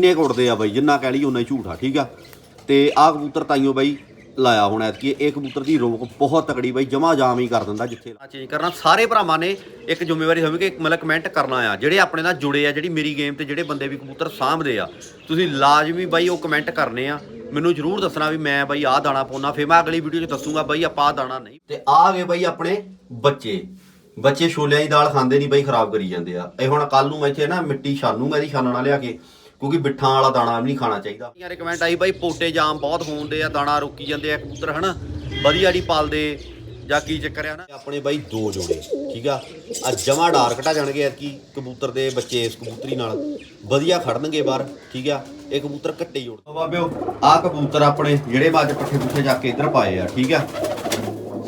ਇੰਨੇ ਕੁ ਆ ਬਾਈ? ਜਿੰਨਾ ਕਹਿ ਲਈ ਉਨਾ ਹੀ ਝੂਠ ਆ, ਠੀਕ ਆ? ਤੇ ਆਹ ਕਬੂਤਰ ਤਾਈਓ ਬਾਈ, ਲਾਇਆ ਹੁਣ ਐਤਕੀ ਇਹ ਕਬੂਤਰ ਦੀ ਰੋਕ ਬਹੁਤ ਤਕੜੀ ਬਾਈ, ਜਮਾ ਜਾਮ ਹੀ ਕਰ ਦਿੰਦਾ ਜਿੱਥੇ ਆ ਚੇਂਜ ਕਰਨਾ। ਸਾਰੇ ਭਰਾਵਾਂ ਨੇ ਇੱਕ ਜ਼ਿੰਮੇਵਾਰੀ ਹੋਵੇ ਕਿ ਮਤਲਬ ਕਮੈਂਟ ਕਰਨਾ ਆ। ਜਿਹੜੇ ਆਪਣੇ ਨਾਲ ਜੁੜੇ ਆ, ਜਿਹੜੀ ਮੇਰੀ ਗੇਮ ਤੇ ਜਿਹੜੇ ਬੰਦੇ ਵੀ ਕਬੂਤਰ ਸਾਂਭਦੇ ਆ, ਤੁਸੀਂ ਲਾਜ਼ਮੀ ਬਾਈ ਉਹ ਕਮੈਂਟ ਕਰਨੇ ਆ। ਮੈਨੂੰ ਜਰੂਰ ਦੱਸਣਾ ਵੀ ਮੈਂ ਬਾਈ ਆਹ ਦਾਣਾ ਪਾਉਣਾ ਫਿਰ ਮੈਂ ਅਗਲੀ ਵੀਡੀਓ 'ਚ ਦੱਸੂਗਾ ਬਾਈ ਆਪਾਂ ਆਹ ਦਾਣਾ ਨਹੀਂ। ਤੇ ਆ ਗਏ ਬਾਈ ਆਪਣੇ ਬੱਚੇ। ਬੱਚੇ ਛੋਲਿਆਂ ਦੀ ਦਾਲ ਖਾਂਦੇ ਨਹੀਂ ਬਾਈ, ਖਰਾਬ ਕਰੀ ਜਾਂਦੇ ਆ। ਇਹ ਹੁਣ ਕੱਲ ਨੂੰ ਮੈਂ ਇੱਥੇ ਨਾ ਮਿੱਟੀ ਛਾਨੂਗਾ ਇਹਦੀ ਛਾਨਣਾ ਲਿਆ ਕੇ ਕਿਉਂਕਿ ਬਿੱਠਾਂ ਵਾਲਾ ਦਾਣਾ ਵੀ ਨਹੀਂ ਖਾਣਾ ਚਾਹੀਦਾ। ਯਾਰ ਕਮੈਂਟ ਆਈ ਬਾਈ ਪੋਟੇ ਜਾਮ ਬਹੁਤ ਹੋਣਦੇ ਆ ਦਾਣਾ ਰੋਕੀ ਜਾਂਦੇ ਆ ਕਬੂਤਰ ਹਨਾ? ਵਧੀਆ ਨਹੀਂ ਪਾਲਦੇ ਜਾਂ ਕੀ ਚੱਕਰ ਆ ਨਾ ਆਪਣੇ ਬਾਈ ਦੋ ਜੋੜੇ ਠੀਕ ਆ? ਆ ਜਮਾ ਡਾਰ ਘਟਾ ਜਾਣਗੇ ਐਤਕੀ ਕਬੂਤਰ ਦੇ ਬੱਚੇ ਇਸ ਕਬੂਤਰੀ ਨਾਲ। ਵਧੀਆ ਖੜਨਗੇ ਬਾਹਰ ਠੀਕ ਆ? ਇਹ ਕਬੂਤਰ ਕੱਟੇ ਜੋੜ ਬਾਬਿਓ ਆ ਕਬੂਤਰ ਆਪਣੇ ਜਿਹੜੇ ਬਾਜ ਪੱਠੇ ਪੁੱਠੇ ਜਾ ਕੇ ਇੱਧਰ ਪਾਏ ਆ ਠੀਕ ਆ?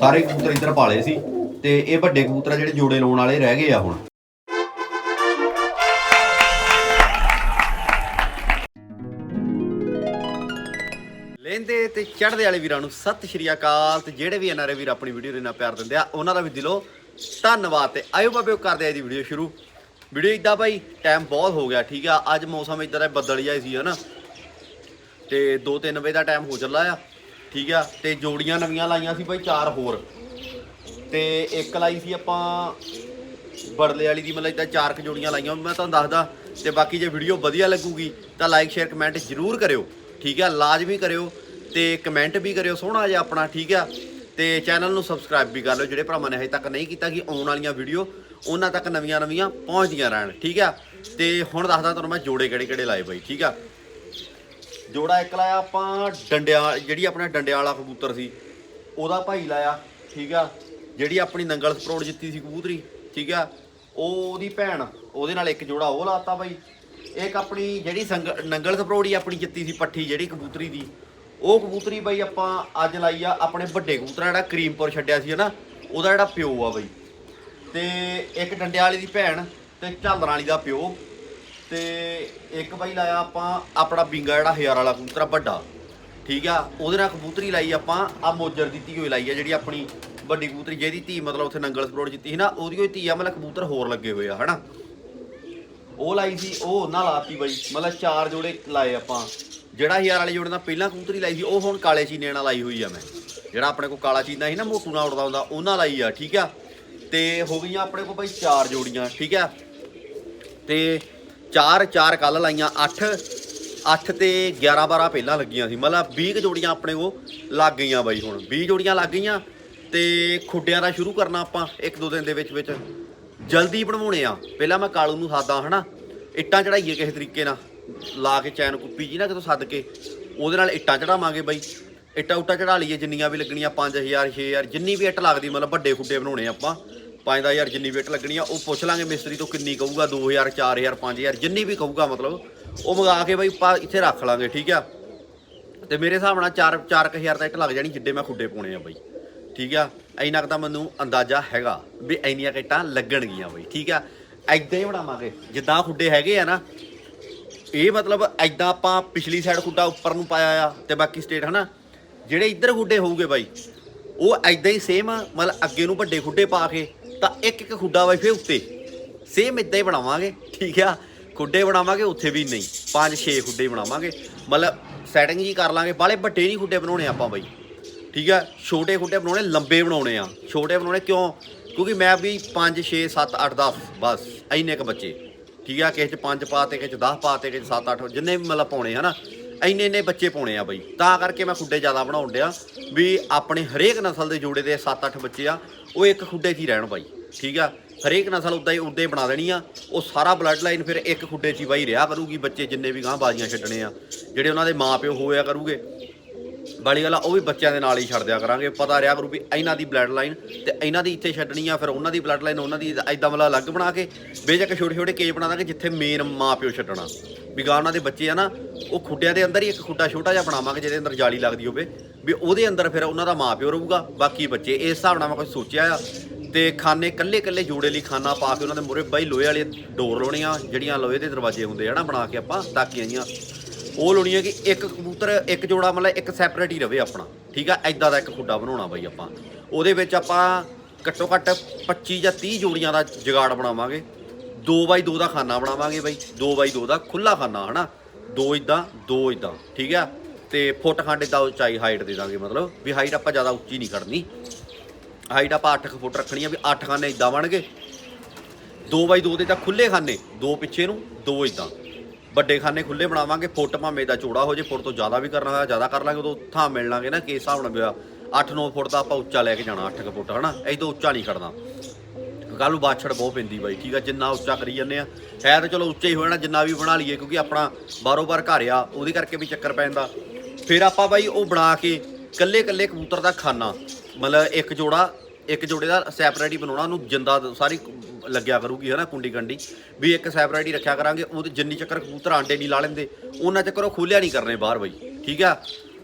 ਸਾਰੇ ਕਬੂਤਰ ਇੱਧਰ ਪਾਲੇ ਸੀ ਤੇ ਇਹ ਵੱਡੇ ਕਬੂਤਰ ਆ ਜਿਹੜੇ ਜੋੜੇ ਲਾਉਣ ਵਾਲੇ ਰਹਿ ਗਏ ਆ ਹੁਣ। ਤੇ ਚੜ੍ਹਦੇ ਵਾਲੇ ਵੀਰਾਂ ਨੂੰ ਸਤਿ ਸ਼੍ਰੀ ਅਕਾਲ ਤੇ ਜਿਹੜੇ ਵੀ ਐਨਆਰਏ ਵੀਰ ਆਪਣੀ ਵੀਡੀਓ ਦੇ ਨਾਲ ਪਿਆਰ ਦਿੰਦੇ ਆ, ਉਹਨਾਂ ਦਾ ਵੀ ਦਿਲੋਂ ਧੰਨਵਾਦ ਤੇ ਆਇਓ ਬਾਬੇ ਕਰਦੇ ਆ ਇਹਦੀ ਵੀਡੀਓ ਸ਼ੁਰੂ। ਵੀਡੀਓ ਇਦਾਂ ਭਾਈ ਟਾਈਮ ਬਹੁਤ ਹੋ ਗਿਆ, ਠੀਕ ਆ? ਅੱਜ ਮੌਸਮ ਇਦਾਂ ਦਾ ਬੱਦਲ ਜਿਹਾ ਸੀ, ਹਨਾ? ਤੇ 2-3 ਵਜੇ ਦਾ ਟਾਈਮ ਹੋ ਚੱਲਾ ਆ, ਠੀਕ ਆ? ਤੇ ਜੋੜੀਆਂ ਨਵੀਆਂ ਲਾਈਆਂ ਸੀ ਭਾਈ, ਚਾਰ ਹੋਰ। ਤੇ ਇੱਕ ਲਾਈ ਸੀ ਆਪਾਂ ਬੜਲੇ ਵਾਲੀ ਦੀ, ਮਤਲਬ ਇਦਾਂ ਚਾਰ ਕੁ ਜੋੜੀਆਂ ਲਾਈਆਂ, ਮੈਂ ਤੁਹਾਨੂੰ ਦੱਸਦਾ, ਤੇ ਬਾਕੀ ਜੇ ਵੀਡੀਓ ਵਧੀਆ ਲੱਗੂਗੀ, ਤਾਂ ਲਾਈਕ ਸ਼ੇਅਰ ਕਮੈਂਟ ਜ਼ਰੂਰ ਕਰਿਓ, ਠੀਕ ਆ? ਲਾਜ਼ਮੀ ਕਰਿਓ ਤੇ ਕਮੈਂਟ ਵੀ ਕਰਿਓ ਸੋਹਣਾ ਜਿਹਾ ਆਪਣਾ, ਠੀਕ ਆ? ਤੇ ਚੈਨਲ ਨੂੰ ਸਬਸਕ੍ਰਾਈਬ ਵੀ ਕਰ ਲਓ, ਜਿਹੜੇ ਭਰਾਵਾਂ ਨੇ ਹਜੇ ਤੱਕ ਨਹੀਂ ਕੀਤਾ ਕਿ ਆਉਣ ਵਾਲੀਆਂ ਵੀਡੀਓ ਉਹਨਾਂ ਤੱਕ ਨਵੀਆਂ ਨਵੀਆਂ ਪਹੁੰਚਦੀਆਂ ਰਹਿਣ, ਠੀਕ ਆ? ਤੇ ਹੁਣ ਦੱਸਦਾ ਤੁਹਾਨੂੰ ਮੈਂ ਜੋੜੇ ਕਿਹੜੇ ਕਿਹੜੇ ਲਾਏ ਬਾਈ, ਠੀਕ ਆ? ਜੋੜਾ ਇੱਕ ਲਾਇਆ ਆਪਾਂ ਡੰਡਿਆ, ਜਿਹੜੀ ਆਪਣਾ ਡੰਡਿਆਂ ਵਾਲਾ ਕਬੂਤਰ ਸੀ, ਉਹਦਾ ਭਾਈ ਲਾਇਆ, ਠੀਕ ਆ? ਜਿਹੜੀ ਆਪਣੀ ਨੰਗਲ ਸਪਰੋੜ ਜਿੱਤੀ ਸੀ ਕਬੂਤਰੀ, ਠੀਕ ਆ? ਉਹ ਉਹਦੀ ਭੈਣ, ਉਹਦੇ ਨਾਲ ਇੱਕ ਜੋੜਾ ਉਹ ਲਾਤਾ ਬਾਈ। ਇੱਕ ਆਪਣੀ ਜਿਹੜੀ ਸੰਗ- ਨੰਗਲ ਸਪਰੋੜੀ ਆਪਣੀ ਜਿੱਤੀ ਸੀ ਪੱਠੀ, ਜਿਹੜੀ ਕਬੂਤਰੀ ਦੀ ਉਹ ਕਬੂਤਰੀ ਬਾਈ ਆਪਾਂ ਅੱਜ ਲਾਈ ਆ ਆਪਣੇ ਵੱਡੇ ਕਬੂਤਰਾ ਜਿਹੜਾ ਕਰੀਮਪੁਰ ਛੱਡਿਆ ਸੀ ਹਨਾ, ਉਹਦਾ ਜਿਹੜਾ ਪਿਓ ਆ ਬਾਈ। ਤੇ ਇੱਕ ਡੰਡਿਆਂ ਵਾਲੀ ਦੀ ਭੈਣ ਤੇ ਝਾਲਰਾਂ ਵਾਲੀ ਦਾ ਪਿਓ। ਤੇ ਇੱਕ ਬਾਈ ਲਾਇਆ ਆਪਾਂ ਆਪਣਾ ਬਿੰਗਾ ਜਿਹੜਾ ਹਜ਼ਾਰ ਵਾਲਾ ਕਬੂਤਰਾ ਵੱਡਾ। ਠੀਕ ਆ, ਉਹਦੇ ਨਾਲ ਕਬੂਤਰੀ ਲਾਈ ਆਪਾਂ, ਆ ਮੋਜਰ ਦੀ ਧੀ ਹੋਈ ਲਾਈ ਆ ਜਿਹੜੀ ਆਪਣੀ ਵੱਡੀ ਕਬੂਤਰੀ, ਜਿਹਦੀ ਧੀ ਮਤਲਬ ਉੱਥੇ ਨੰਗਲ ਸਪਰੋੜ ਜਿੱਤੀ ਸੀ ਨਾ, ਉਹਦੀ ਹੋਈ ਧੀ ਆ ਮਤਲਬ ਕਬੂਤਰ ਹੋਰ ਲੱਗੇ ਹੋਏ ਆ, ਹਨਾ। ਉਹ ਲਾਈ ਸੀ, ਉਹ ਨਾ ਲਾਤੀ ਬਾਈ। ਮਤਲਬ ਚਾਰ ਜੋੜੇ ਲਾਏ ਆਪਾਂ। ਜਿਹੜਾ ਹਜ਼ਾਰ ਵਾਲੇ ਜੋੜੇ ਨਾਲ ਪਹਿਲਾਂ ਕਬੂਤਰੀ ਲਾਈ ਸੀ, ਉਹ ਹੁਣ ਕਾਲੇ ਚੀਨੇ ਨਾਲ ਲਾਈ ਹੋਈ ਆ ਮੈਂ। ਜਿਹੜਾ ਆਪਣੇ ਕੋਲ ਕਾਲਾ ਚੀਨਾ ਸੀ ਨਾ, ਮੋਟੂ ਨਾਲ ਉੜਦਾ ਹੁੰਦਾ, ਉਹਨਾਂ ਲਾਈ ਆ, ਠੀਕ ਆ? ਤੇ ਹੋ ਗਈਆਂ ਆਪਣੇ ਕੋਲ ਬਾਈ ਚਾਰ ਜੋੜੀਆਂ, ਠੀਕ ਆ? ਤੇ ਚਾਰ ਚਾਰ ਕੱਲ ਲਾਈਆਂ 8 8 ਤੇ 11 12 ਪਹਿਲਾਂ ਲੱਗੀਆਂ ਸੀ। ਮਤਲਬ 20 ਕੁ ਜੋੜੀਆਂ ਆਪਣੇ ਕੋ ਲੱਗ ਗਈਆਂ ਬਾਈ ਹੁਣ। 20 ਜੋੜੀਆਂ ਲੱਗ ਗਈਆਂ ਤੇ ਖੁੱਡਿਆਂ ਦਾ ਸ਼ੁਰੂ ਕਰਨਾ ਆਪਾਂ, ਇੱਕ ਦੋ ਦਿਨ ਦੇ ਵਿੱਚ ਵਿੱਚ। ਜਲਦੀ ਬਣਵਾਉਣੇ ਆ। ਪਹਿਲਾਂ ਮੈਂ ਕਾਲੂ ਨੂੰ ਸਾਦਾ ਹਨਾ? ਇੱਟਾਂ ਚੜਾਈਏ ਕਿਸੇ ਤਰੀਕੇ ਨਾਲ। ਲਾ ਕੇ ਚੈਨ ਕੁੱਪੀ ਜੀ ਨਾ ਕਿਤੋਂ ਸੱਦ ਕੇ। ਉਹਦੇ ਨਾਲ ਇੱਟਾਂ ਚੜਾਵਾਂਗੇ ਬਾਈ। ਇੱਟਾਂ ਉੱਟਾਂ ਚੜਾ ਲਈਏ, ਜਿੰਨੀਆਂ ਵੀ ਲੱਗਣੀਆਂ 5000 6000 ਜਿੰਨੀ ਵੀ ਇੱਟ ਲੱਗਦੀ, ਮਤਲਬ ਵੱਡੇ ਖੁੱਡੇ ਬਣਾਉਣੇ ਆਪਾਂ। 5000 ਜਿੰਨੀ ਵੀ ਇੱਟ ਲੱਗਣੀ ਆ ਉਹ ਪੁੱਛ ਲਾਂਗੇ ਮਿਸਤਰੀ ਤੋਂ ਕਿੰਨੀ ਕਹੂਗਾ 2000 4000 5000 ਜਿੰਨੀ ਵੀ ਕਹੂਗਾ ਮਤਲਬ। ਉਹ ਮੰਗਾ ਕੇ ਬਾਈ ਆਪਾਂ ਇੱਥੇ ਰੱਖ ਲਾਂਗੇ, ਠੀਕ ਆ? ਤੇ ਮੇਰੇ ਹਿਸਾਬ ਨਾਲ 4 4000 ਦਾ ਇੱਟ ਲੱਗ ਜਾਣੀ, ਜਿੱਡੇ ਮੈਂ ਖੁੱਡੇ ਪਾਉਣੇ ਆ ਬਾਈ। ਠੀਕ ਆ? ਇੰਨਾ ਕੁ ਤਾਂ ਮੈਨੂੰ ਅੰਦਾਜ਼ਾ ਹੈਗਾ ਵੀ ਇੰਨੀਆਂ ਕਿੱਟਾਂ ਲੱਗਣਗੀਆਂ ਬਾਈ, ਠੀਕ ਆ? ਐਦਾਂ ਹੀ ਬਣਾਵਾਂਗੇ। ਜਿੱਦਾਂ ਖੁੱਡੇ ਹੈਗੇ ਆ ਨਾ, ਇਹ ਮਤਲਬ ਐਦਾਂ ਆਪਾਂ ਪਿਛਲੀ ਸਾਈਡ ਖੁੱਡਾ ਉੱਪਰ ਨੂੰ ਪਾਇਆ ਆ ਤੇ ਬਾਕੀ ਸਟੇਟ ਹਨਾ, ਜਿਹੜੇ ਇੱਧਰ ਖੁੱਡੇ ਹੋਊਗੇ ਬਾਈ, ਉਹ ਐਦਾਂ ਹੀ ਸੇਮ ਮਤਲਬ ਅੱਗੇ ਨੂੰ ਵੱਡੇ ਖੁੱਡੇ ਪਾ ਕੇ ਤਾਂ ਇੱਕ ਇੱਕ ਖੁੱਡਾ ਬਾਈ ਫੇ ਉੱਤੇ। ਸੇਮ ਇਦਾਂ ਹੀ ਬਣਾਵਾਂਗੇ, ਠੀਕ ਆ? ਖੁੱਡੇ ਬਣਾਵਾਂਗੇ, ਉੱਥੇ ਵੀ ਨਹੀਂ। ਪੰਜ ਛੇ ਖੁੱਡੇ ਬਣਾਵਾਂਗੇ। ਮਤਲਬ ਸੈਟਿੰਗ ਜੀ ਕਰ ਲਾਂਗੇ। ਬਾਲੇ ਵੱਡੇ ਨਹੀਂ ਖੁੱਡੇ ਬਣਾਉਣੇ ਆਪਾਂ ਬਾਈ। ਠੀਕ ਆ? ਛੋਟੇ ਖੁੱਡੇ ਬਣਾਉਣੇ, ਲੰਬੇ ਬਣਾਉਣੇ ਆ। ਛੋਟੇ ਬਣਾਉਣੇ ਕਿਉਂ? ਕਿਉਂਕਿ ਮੈਂ ਵੀ 5 6 7 8 10 ਬਸ, ਇੰਨੇ ਕ ਬੱਚੇ। ਠੀਕ ਆ? ਕਿਸੇ ਚ 5 ਪਾਤੇ ਕਿਸੇ ਚ 10 ਪਾਤੇ ਕਿਸੇ ਚ 7 8 ਜਿੰਨੇ ਵੀ ਮਤਲਬ ਪਾਉਣੇ, ਹਨਾ? ਇੰਨੇ ਇੰਨੇ ਬੱਚੇ ਪਾਉਣੇ ਆ ਬਾਈ। ਤਾਂ ਕਰਕੇ ਮੈਂ ਖੁੱਡੇ ਜ਼ਿਆਦਾ ਬਣਾਉਣ ਡਿਆ ਵੀ ਆਪਣੇ ਹਰੇਕ ਨਸਲ ਦੇ ਜੋੜੇ ਦੇ 7 8 ਬੱਚੇ ਆ, ਉਹ ਇੱਕ ਖੁੱਡੇ 'ਚ ਹੀ ਰਹਿਣ ਬਾਈ। ਠੀਕ ਆ? ਹਰੇਕ ਨਸਲ ਉਦਾਂ ਹੀ ਉਦਾਂ ਹੀ ਬਣਾ ਦੇਣੀ ਆ। ਉਹ ਸਾਰਾ ਬਲੱਡ ਲਾਈਨ ਫਿਰ ਇੱਕ ਖੁੱਡੇ 'ਚ ਹੀ ਬਾਈ ਰਿਹਾ ਕਰੂਗੀ, ਬੱਚੇ ਜਿੰਨੇ ਵੀ ਗਾਂ ਬਾਜ਼ੀਆਂ ਛੱਡਣੇ ਆ, ਜਿਹੜੇ ਉਹਨਾਂ ਦੇ ਮਾਪਿਓ ਹੋਇਆ ਕਰੂਗੇ। ਵਾਲੀ ਗੱਲ ਆ, ਉਹ ਵੀ ਬੱਚਿਆਂ ਦੇ ਨਾਲ ਹੀ ਛੱਡ ਦਿਆ ਕਰਾਂਗੇ। ਪਤਾ ਰਿਹਾ ਕਰੂ ਵੀ ਇਹਨਾਂ ਦੀ ਬਲੱਡ ਲਾਈਨ ਤੇ ਇਹਨਾਂ ਦੀ ਇੱਥੇ ਛੱਡਣੀ ਆ, ਫਿਰ ਉਹਨਾਂ ਦੀ ਬਲੱਡ ਲਾਈਨ ਉਹਨਾਂ ਦੀ ਐਦਾਂ ਵਾਲਾ ਅਲੱਗ ਬਣਾ ਕੇ ਬੇਜਕ ਛੋਟੇ ਛੋਟੇ ਕੇਜ ਬਣਾ ਦਾਂਗੇ ਜਿੱਥੇ ਮੇਨ ਮਾਂ ਪਿਓ ਛੱਡਣਾ। ਵੀ ਗਾ ਉਹਨਾਂ ਦੇ ਬੱਚੇ ਆ ਨਾ, ਉਹ ਖੁੱਟਿਆਂ ਦੇ ਅੰਦਰ ਹੀ ਇੱਕ ਖੁੱਟਾ ਛੋਟਾ ਜਿਹਾ ਬਣਾਵਾਂਗੇ ਜਿਹਦੇ ਅੰਦਰ ਜਾਲੀ ਲੱਗਦੀ ਹੋਵੇ। ਵੀ ਉਹਦੇ ਅੰਦਰ ਫਿਰ ਉਹਨਾਂ ਦਾ ਮਾਂ ਪਿਓ ਰਹੂਗਾ, ਬਾਕੀ ਬੱਚੇ ਇਸ ਹਿਸਾਬ ਨਾਲ ਮੈਂ ਕੁਝ ਸੋਚਿਆ ਆ। ਤੇ ਖਾਨੇ ਕੱਲੇ ਕੱਲੇ ਜੋੜੇ ਲਈ ਖਾਨਾ ਪਾ ਕੇ ਉਹਨਾਂ ਦੇ ਮੂਹਰੇ ਬਾਈ ਲੋਹੇ ਵਾਲੇ ਡੋਰ ਲਾਉਣੀਆਂ, ਜਿਹੜੀਆਂ ਲੋਹੇ ਦੇ ਦਰਵਾਜ਼ੇ ਹੁੰਦੇ ਆ ਨਾ ਬਣਾ ਕੇ ਆਪਾਂ, ਤਾਕੀਆਂ ਜੀਆਂ। ਉਹ ਲਾਉਣੀ ਹੈ ਕਿ ਇੱਕ ਕਬੂਤਰ, ਇੱਕ ਜੋੜਾ ਮਤਲਬ ਇੱਕ ਸੈਪਰੇਟ ਹੀ ਰਵੇ ਆਪਣਾ। ਠੀਕ ਆ? ਐਦਾਂ ਦਾ ਇੱਕ ਖੁੱਡਾ ਬਣਾਉਣਾ ਬਾਈ ਆਪਾਂ। ਉਹਦੇ ਵਿੱਚ ਆਪਾਂ ਘੱਟੋ ਘੱਟ 25 ਜਾਂ 30 ਜੋੜੀਆਂ ਦਾ ਜਗਾੜ ਬਣਾਵਾਂਗੇ। 2x2 ਦਾ ਖਾਨਾ ਬਣਾਵਾਂਗੇ ਬਾਈ। 2x2 ਦਾ ਖੁੱਲਾ ਖਾਨਾ, ਹਨਾ? ਦੋ ਇਦਾਂ ਦੋ ਇਦਾਂ ਠੀਕ ਆ? ਤੇ ਫੁੱਟ ਖੰਡ ਇਦਾਂ ਉਚਾਈ ਹਾਈਟ ਦੇ ਦਾਂਗੇ ਮਤਲਬ। ਵੀ ਹਾਈਟ ਆਪਾਂ ਜ਼ਿਆਦਾ ਉੱਚੀ ਨਹੀਂ ਕਰਨੀ ਹਾਈਟ ਆਪਾਂ 8 ਫੁੱਟ ਰੱਖਣੀ ਆ ਵੀ 8 ਖਾਨੇ ਇਦਾਂ ਬਣ ਗਏ। 2 ਬਾਈ 2 ਦੇ ਤਾਂ ਖੁੱਲੇ ਖਾਨੇ। ਦੋ ਪਿੱਛੇ ਨੂੰ, ਦੋ ਇਦਾਂ ਵੱਡੇ ਖਾਨੇ ਖੁੱਲੇ ਬਣਾਵਾਂਗੇ, ਫੁੱਟ ਭਾਵੇਂ ਦਾ ਚੌੜਾ ਹੋ ਜੇ, ਫੁੱਟ ਤੋਂ ਜ਼ਿਆਦਾ ਵੀ ਕਰਨਾ ਹੋਇਆ, ਜ਼ਿਆਦਾ ਕਰ ਲਾਂਗੇ, ਉਦੋਂ ਥਾਂ ਮਿਲ ਲਾਂਗੇ ਨਾ, ਕਿਸ ਹਿਸਾਬ ਨਾਲ ਪਿਆ 8-9 ਫੁੱਟ ਦਾ ਆਪਾਂ ਉੱਚਾ ਲੈ ਕੇ ਜਾਣਾ 8 ਫੁੱਟ, ਹਨਾ? ਐਦੋਂ ਉੱਚਾ ਨਹੀਂ ਖੜਨਾ। ਕੱਲ ਨੂੰ ਬਾਛੜ ਬਹੁਤ ਪੈਂਦੀ ਬਾਈ, ਠੀਕ ਆ? ਜਿੰਨਾ ਉੱਚਾ ਕਰੀ ਜੰਨੇ ਆ। ਹੈ ਤਾਂ ਚਲੋ ਉੱਚਾ ਹੀ ਹੋ ਜਾਣਾ ਜਿੰਨਾ ਵੀ ਬਣਾ ਲਈਏ, ਕਿਉਂਕਿ ਆਪਣਾ ਬਾਰੋ ਬਾਰ ਘਰ ਆ, ਉਹਦੇ ਕਰਕੇ ਵੀ ਚੱਕਰ ਪੈ ਜਾਂਦਾ ਫਿਰ ਆਪਾਂ ਬਾਈ ਉਹ ਬਣਾ ਕੇ ਕੱਲੇ ਕੱਲੇ ਕਬੂਤਰ ਦਾ ਖਾਨਾ। ਮਤਲਬ ਇੱਕ ਜੋੜਾ, ਇੱਕ ਜੋੜੇ ਦਾ ਸੈਪਰੇਟ ਹੀ ਬਣਾਉਣਾ, ਉਹਨੂੰ ਜਿੰਦਾ ਸਾਰੀ ਲੱਗਿਆ ਕਰੂਗੀ, ਹਨਾ, ਕੁੰਡੀ ਕੰਡੀ ਵੀ ਇੱਕ ਸੈਪਰੇਟ ਹੀ ਰੱਖਿਆ ਕਰਾਂਗੇ, ਉਹ ਜਿੰਨੀ ਚੱਕਰ ਕਬੂਤਰ ਆਂਡੇ ਨਹੀਂ ਲਾ ਲੈਂਦੇ, ਉਹਨਾਂ ਚੱਕਰ ਉਹ ਖੋਲਿਆ ਨਹੀਂ ਕਰਨੇ ਬਾਹਰ ਬਈ, ਠੀਕ ਆ?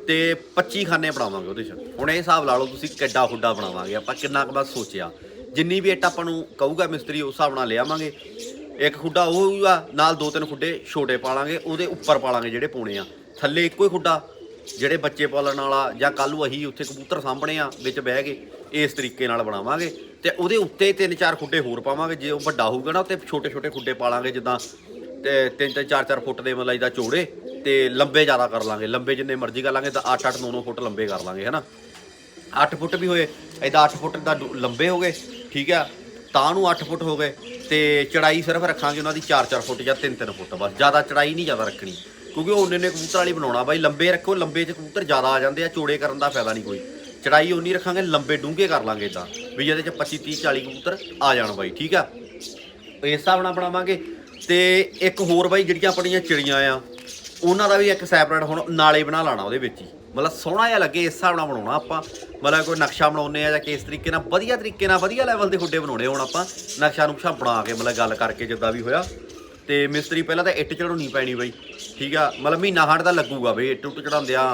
ਤੇ 25 ਖਾਨੇ ਬਣਾਵਾਂਗੇ ਉਹਦੇ ਚ। ਹੁਣ ਇਹ ਹਿਸਾਬ ਲਾ ਲਓ, ਤੁਸੀਂ ਕਿੱਡਾ ਖੁੱਡਾ ਬਣਾਵਾਂਗੇ, ਆਪਾਂ ਕਿੰਨਾ ਕੁ ਬਸ ਸੋਚਿਆ। ਜਿੰਨੀ ਵੀ ਇੱਟ ਆਪਾਂ ਨੂੰ ਕਹੂਗਾ ਮਿਸਤਰੀ, ਉਸ ਹਿਸਾਬ ਨਾਲ ਲਿਆਵਾਂਗੇ। ਇੱਕ ਖੁੱਡਾ ਉਹ ਹੋਊਗਾ, ਨਾਲ ਦੋ ਤਿੰਨ ਖੁੱਡੇ ਛੋਟੇ ਪਾਲਾਂਗੇ, ਉਹਦੇ ਉੱਪਰ ਪਾਲਾਂਗੇ ਜਿਹੜੇ ਪਾਉਣੇ ਆ। ਥੱਲੇ ਇੱਕੋ ਹੀ ਖੁੱਡਾ, ਜਿਹੜੇ ਬੱਚੇ ਪਾਲਣ ਵਾਲਾ ਜਾਂ ਕੱਲ ਨੂੰ ਅਸੀਂ ਉੱਥੇ ਕਬੂਤਰ ਸਾਂਭਣੇ ਆ, ਵਿੱਚ ਬਹਿ ਕੇ, ਇਸ ਤਰੀਕੇ ਨਾਲ ਬਣਾਵਾਂਗੇ। ਤੇ ਉਹਦੇ ਉੱਤੇ ਤਿੰਨ ਚਾਰ ਖੁੱਡੇ ਹੋਰ ਪਾਵਾਂਗੇ, ਜੇ ਉਹ ਵੱਡਾ ਹੋਊਗਾ ਨਾ ਉੱਤੇ ਛੋਟੇ ਛੋਟੇ ਖੁੱਡੇ ਪਾਲਾਂਗੇ, ਜਿੱਦਾਂ ਤੇ ਤਿੰਨ ਤਿੰਨ ਚਾਰ ਚਾਰ ਫੁੱਟ ਦੇ ਮਤਲਬ ਇਹਦਾ ਚੌੜੇ, ਤੇ ਲੰਬੇ ਜ਼ਿਆਦਾ ਕਰ ਲਾਂਗੇ, ਲੰਬੇ ਜਿੰਨੇ ਮਰਜ਼ੀ ਕਰ ਲਾਂਗੇ, ਤਾਂ 8 8 9 9 ਫੁੱਟ ਲੰਬੇ ਕਰ ਲਾਂਗੇ, ਹਨਾ? 8 ਫੁੱਟ ਵੀ ਹੋਏ, ਇਹਦਾ 8 ਫੁੱਟ ਦਾ ਡੂ- ਲੰਬੇ ਹੋ ਗਏ, ਠੀਕ ਆ? ਤਾਂ ਨੂੰ 8 ਫੁੱਟ ਹੋ ਗਏ, ਤੇ ਚੜਾਈ ਸਿਰਫ ਰੱਖਾਂਗੇ ਉਹਨਾਂ ਦੀ 4-4 ਫੁੱਟ ਜਾਂ 3-3 ਫੁੱਟ, ਬਸ, ਜ਼ਿਆਦਾ ਚੜਾਈ ਨਹੀਂ ਜ਼ਿਆਦਾ ਰੱਖਣੀ, ਕਿਉਂਕਿ ਉਹਨੇ ਨੇ ਕਬੂਤਰ ਵਾਲੀ ਬਣਾਉਣਾ, ਬਾਈ ਲੰਬੇ ਰੱਖੋ, ਲੰਬੇ 'ਚ ਕਬੂਤਰ ਜ਼ਿਆਦਾ ਆ ਜਾਂਦੇ ਆ, ਚੋੜੇ ਕਰਨ ਦਾ ਫਾਇਦਾ ਨਹੀਂ ਕੋਈ। ਚੜਾਈ ਉਨੀ ਰੱਖਾਂਗੇ, ਲੰਬੇ ਡੂੰਘੇ ਕਰ ਲਾਂਗੇ ਤਾਂ ਵੀ ਜਿਹਦੇ 'ਚ 25 30 40 ਕਬੂਤਰ ਆ ਜਾਣ ਬਾਈ, ਠੀਕ ਆ? ਇਸ ਹਿਸਾਬ ਨਾਲ ਬਣਾਵਾਂਗੇ। ਤੇ ਇੱਕ ਹੋਰ ਬਾਈ, ਜਿਹੜੀਆਂ ਆਪਣੀਆਂ ਚਿੜੀਆਂ ਆ, ਉਹਨਾਂ ਦਾ ਵੀ ਇੱਕ ਸੈਪਰੇਟ ਹੁਣ ਨਾਲੇ ਬਣਾ ਲਾਣਾ ਉਹਦੇ ਵਿੱਚ ਹੀ। ਮਤਲਬ ਸੋਹਣਾ ਜਿਹਾ ਲੱਗੇ, ਇਸ ਹਿਸਾਬ ਨਾਲ ਬਣਾਉਣਾ ਆਪਾਂ। ਮਤਲਬ ਕੋਈ ਨਕਸ਼ਾ ਬਣਾਉਨੇ ਆ ਜਾਂ ਕਿਸ ਤਰੀਕੇ ਨਾਲ, ਵਧੀਆ ਤਰੀਕੇ ਨਾਲ, ਵਧੀਆ ਲੈਵਲ ਦੇ ਖੁੱਡੇ ਬਣਾਉਣੇ ਹੁਣ ਆਪਾਂ। ਨਕਸ਼ਾ ਨੁਕਸ਼ਾ ਬਣਾ ਕੇ ਮਤਲਬ ਗੱਲ ਕਰਕੇ ਜਿੱਦਾਂ ਵੀ ਹੋਇਆ। ਤੇ ਮਿਸਤਰੀ ਪਹਿਲਾਂ ਤਾਂ ਇੱਟ ਚੜਾਉਣੀ ਪੈਣੀ ਬਈ, ਠੀਕ ਆ? ਮਤਲਬ ਮਹੀਨਾ ਖੰਡ ਦਾ ਲੱਗੂਗਾ ਬਈ, ਇੱਟ ਉੱਟ ਚੜਾਉਂਦਿਆਂ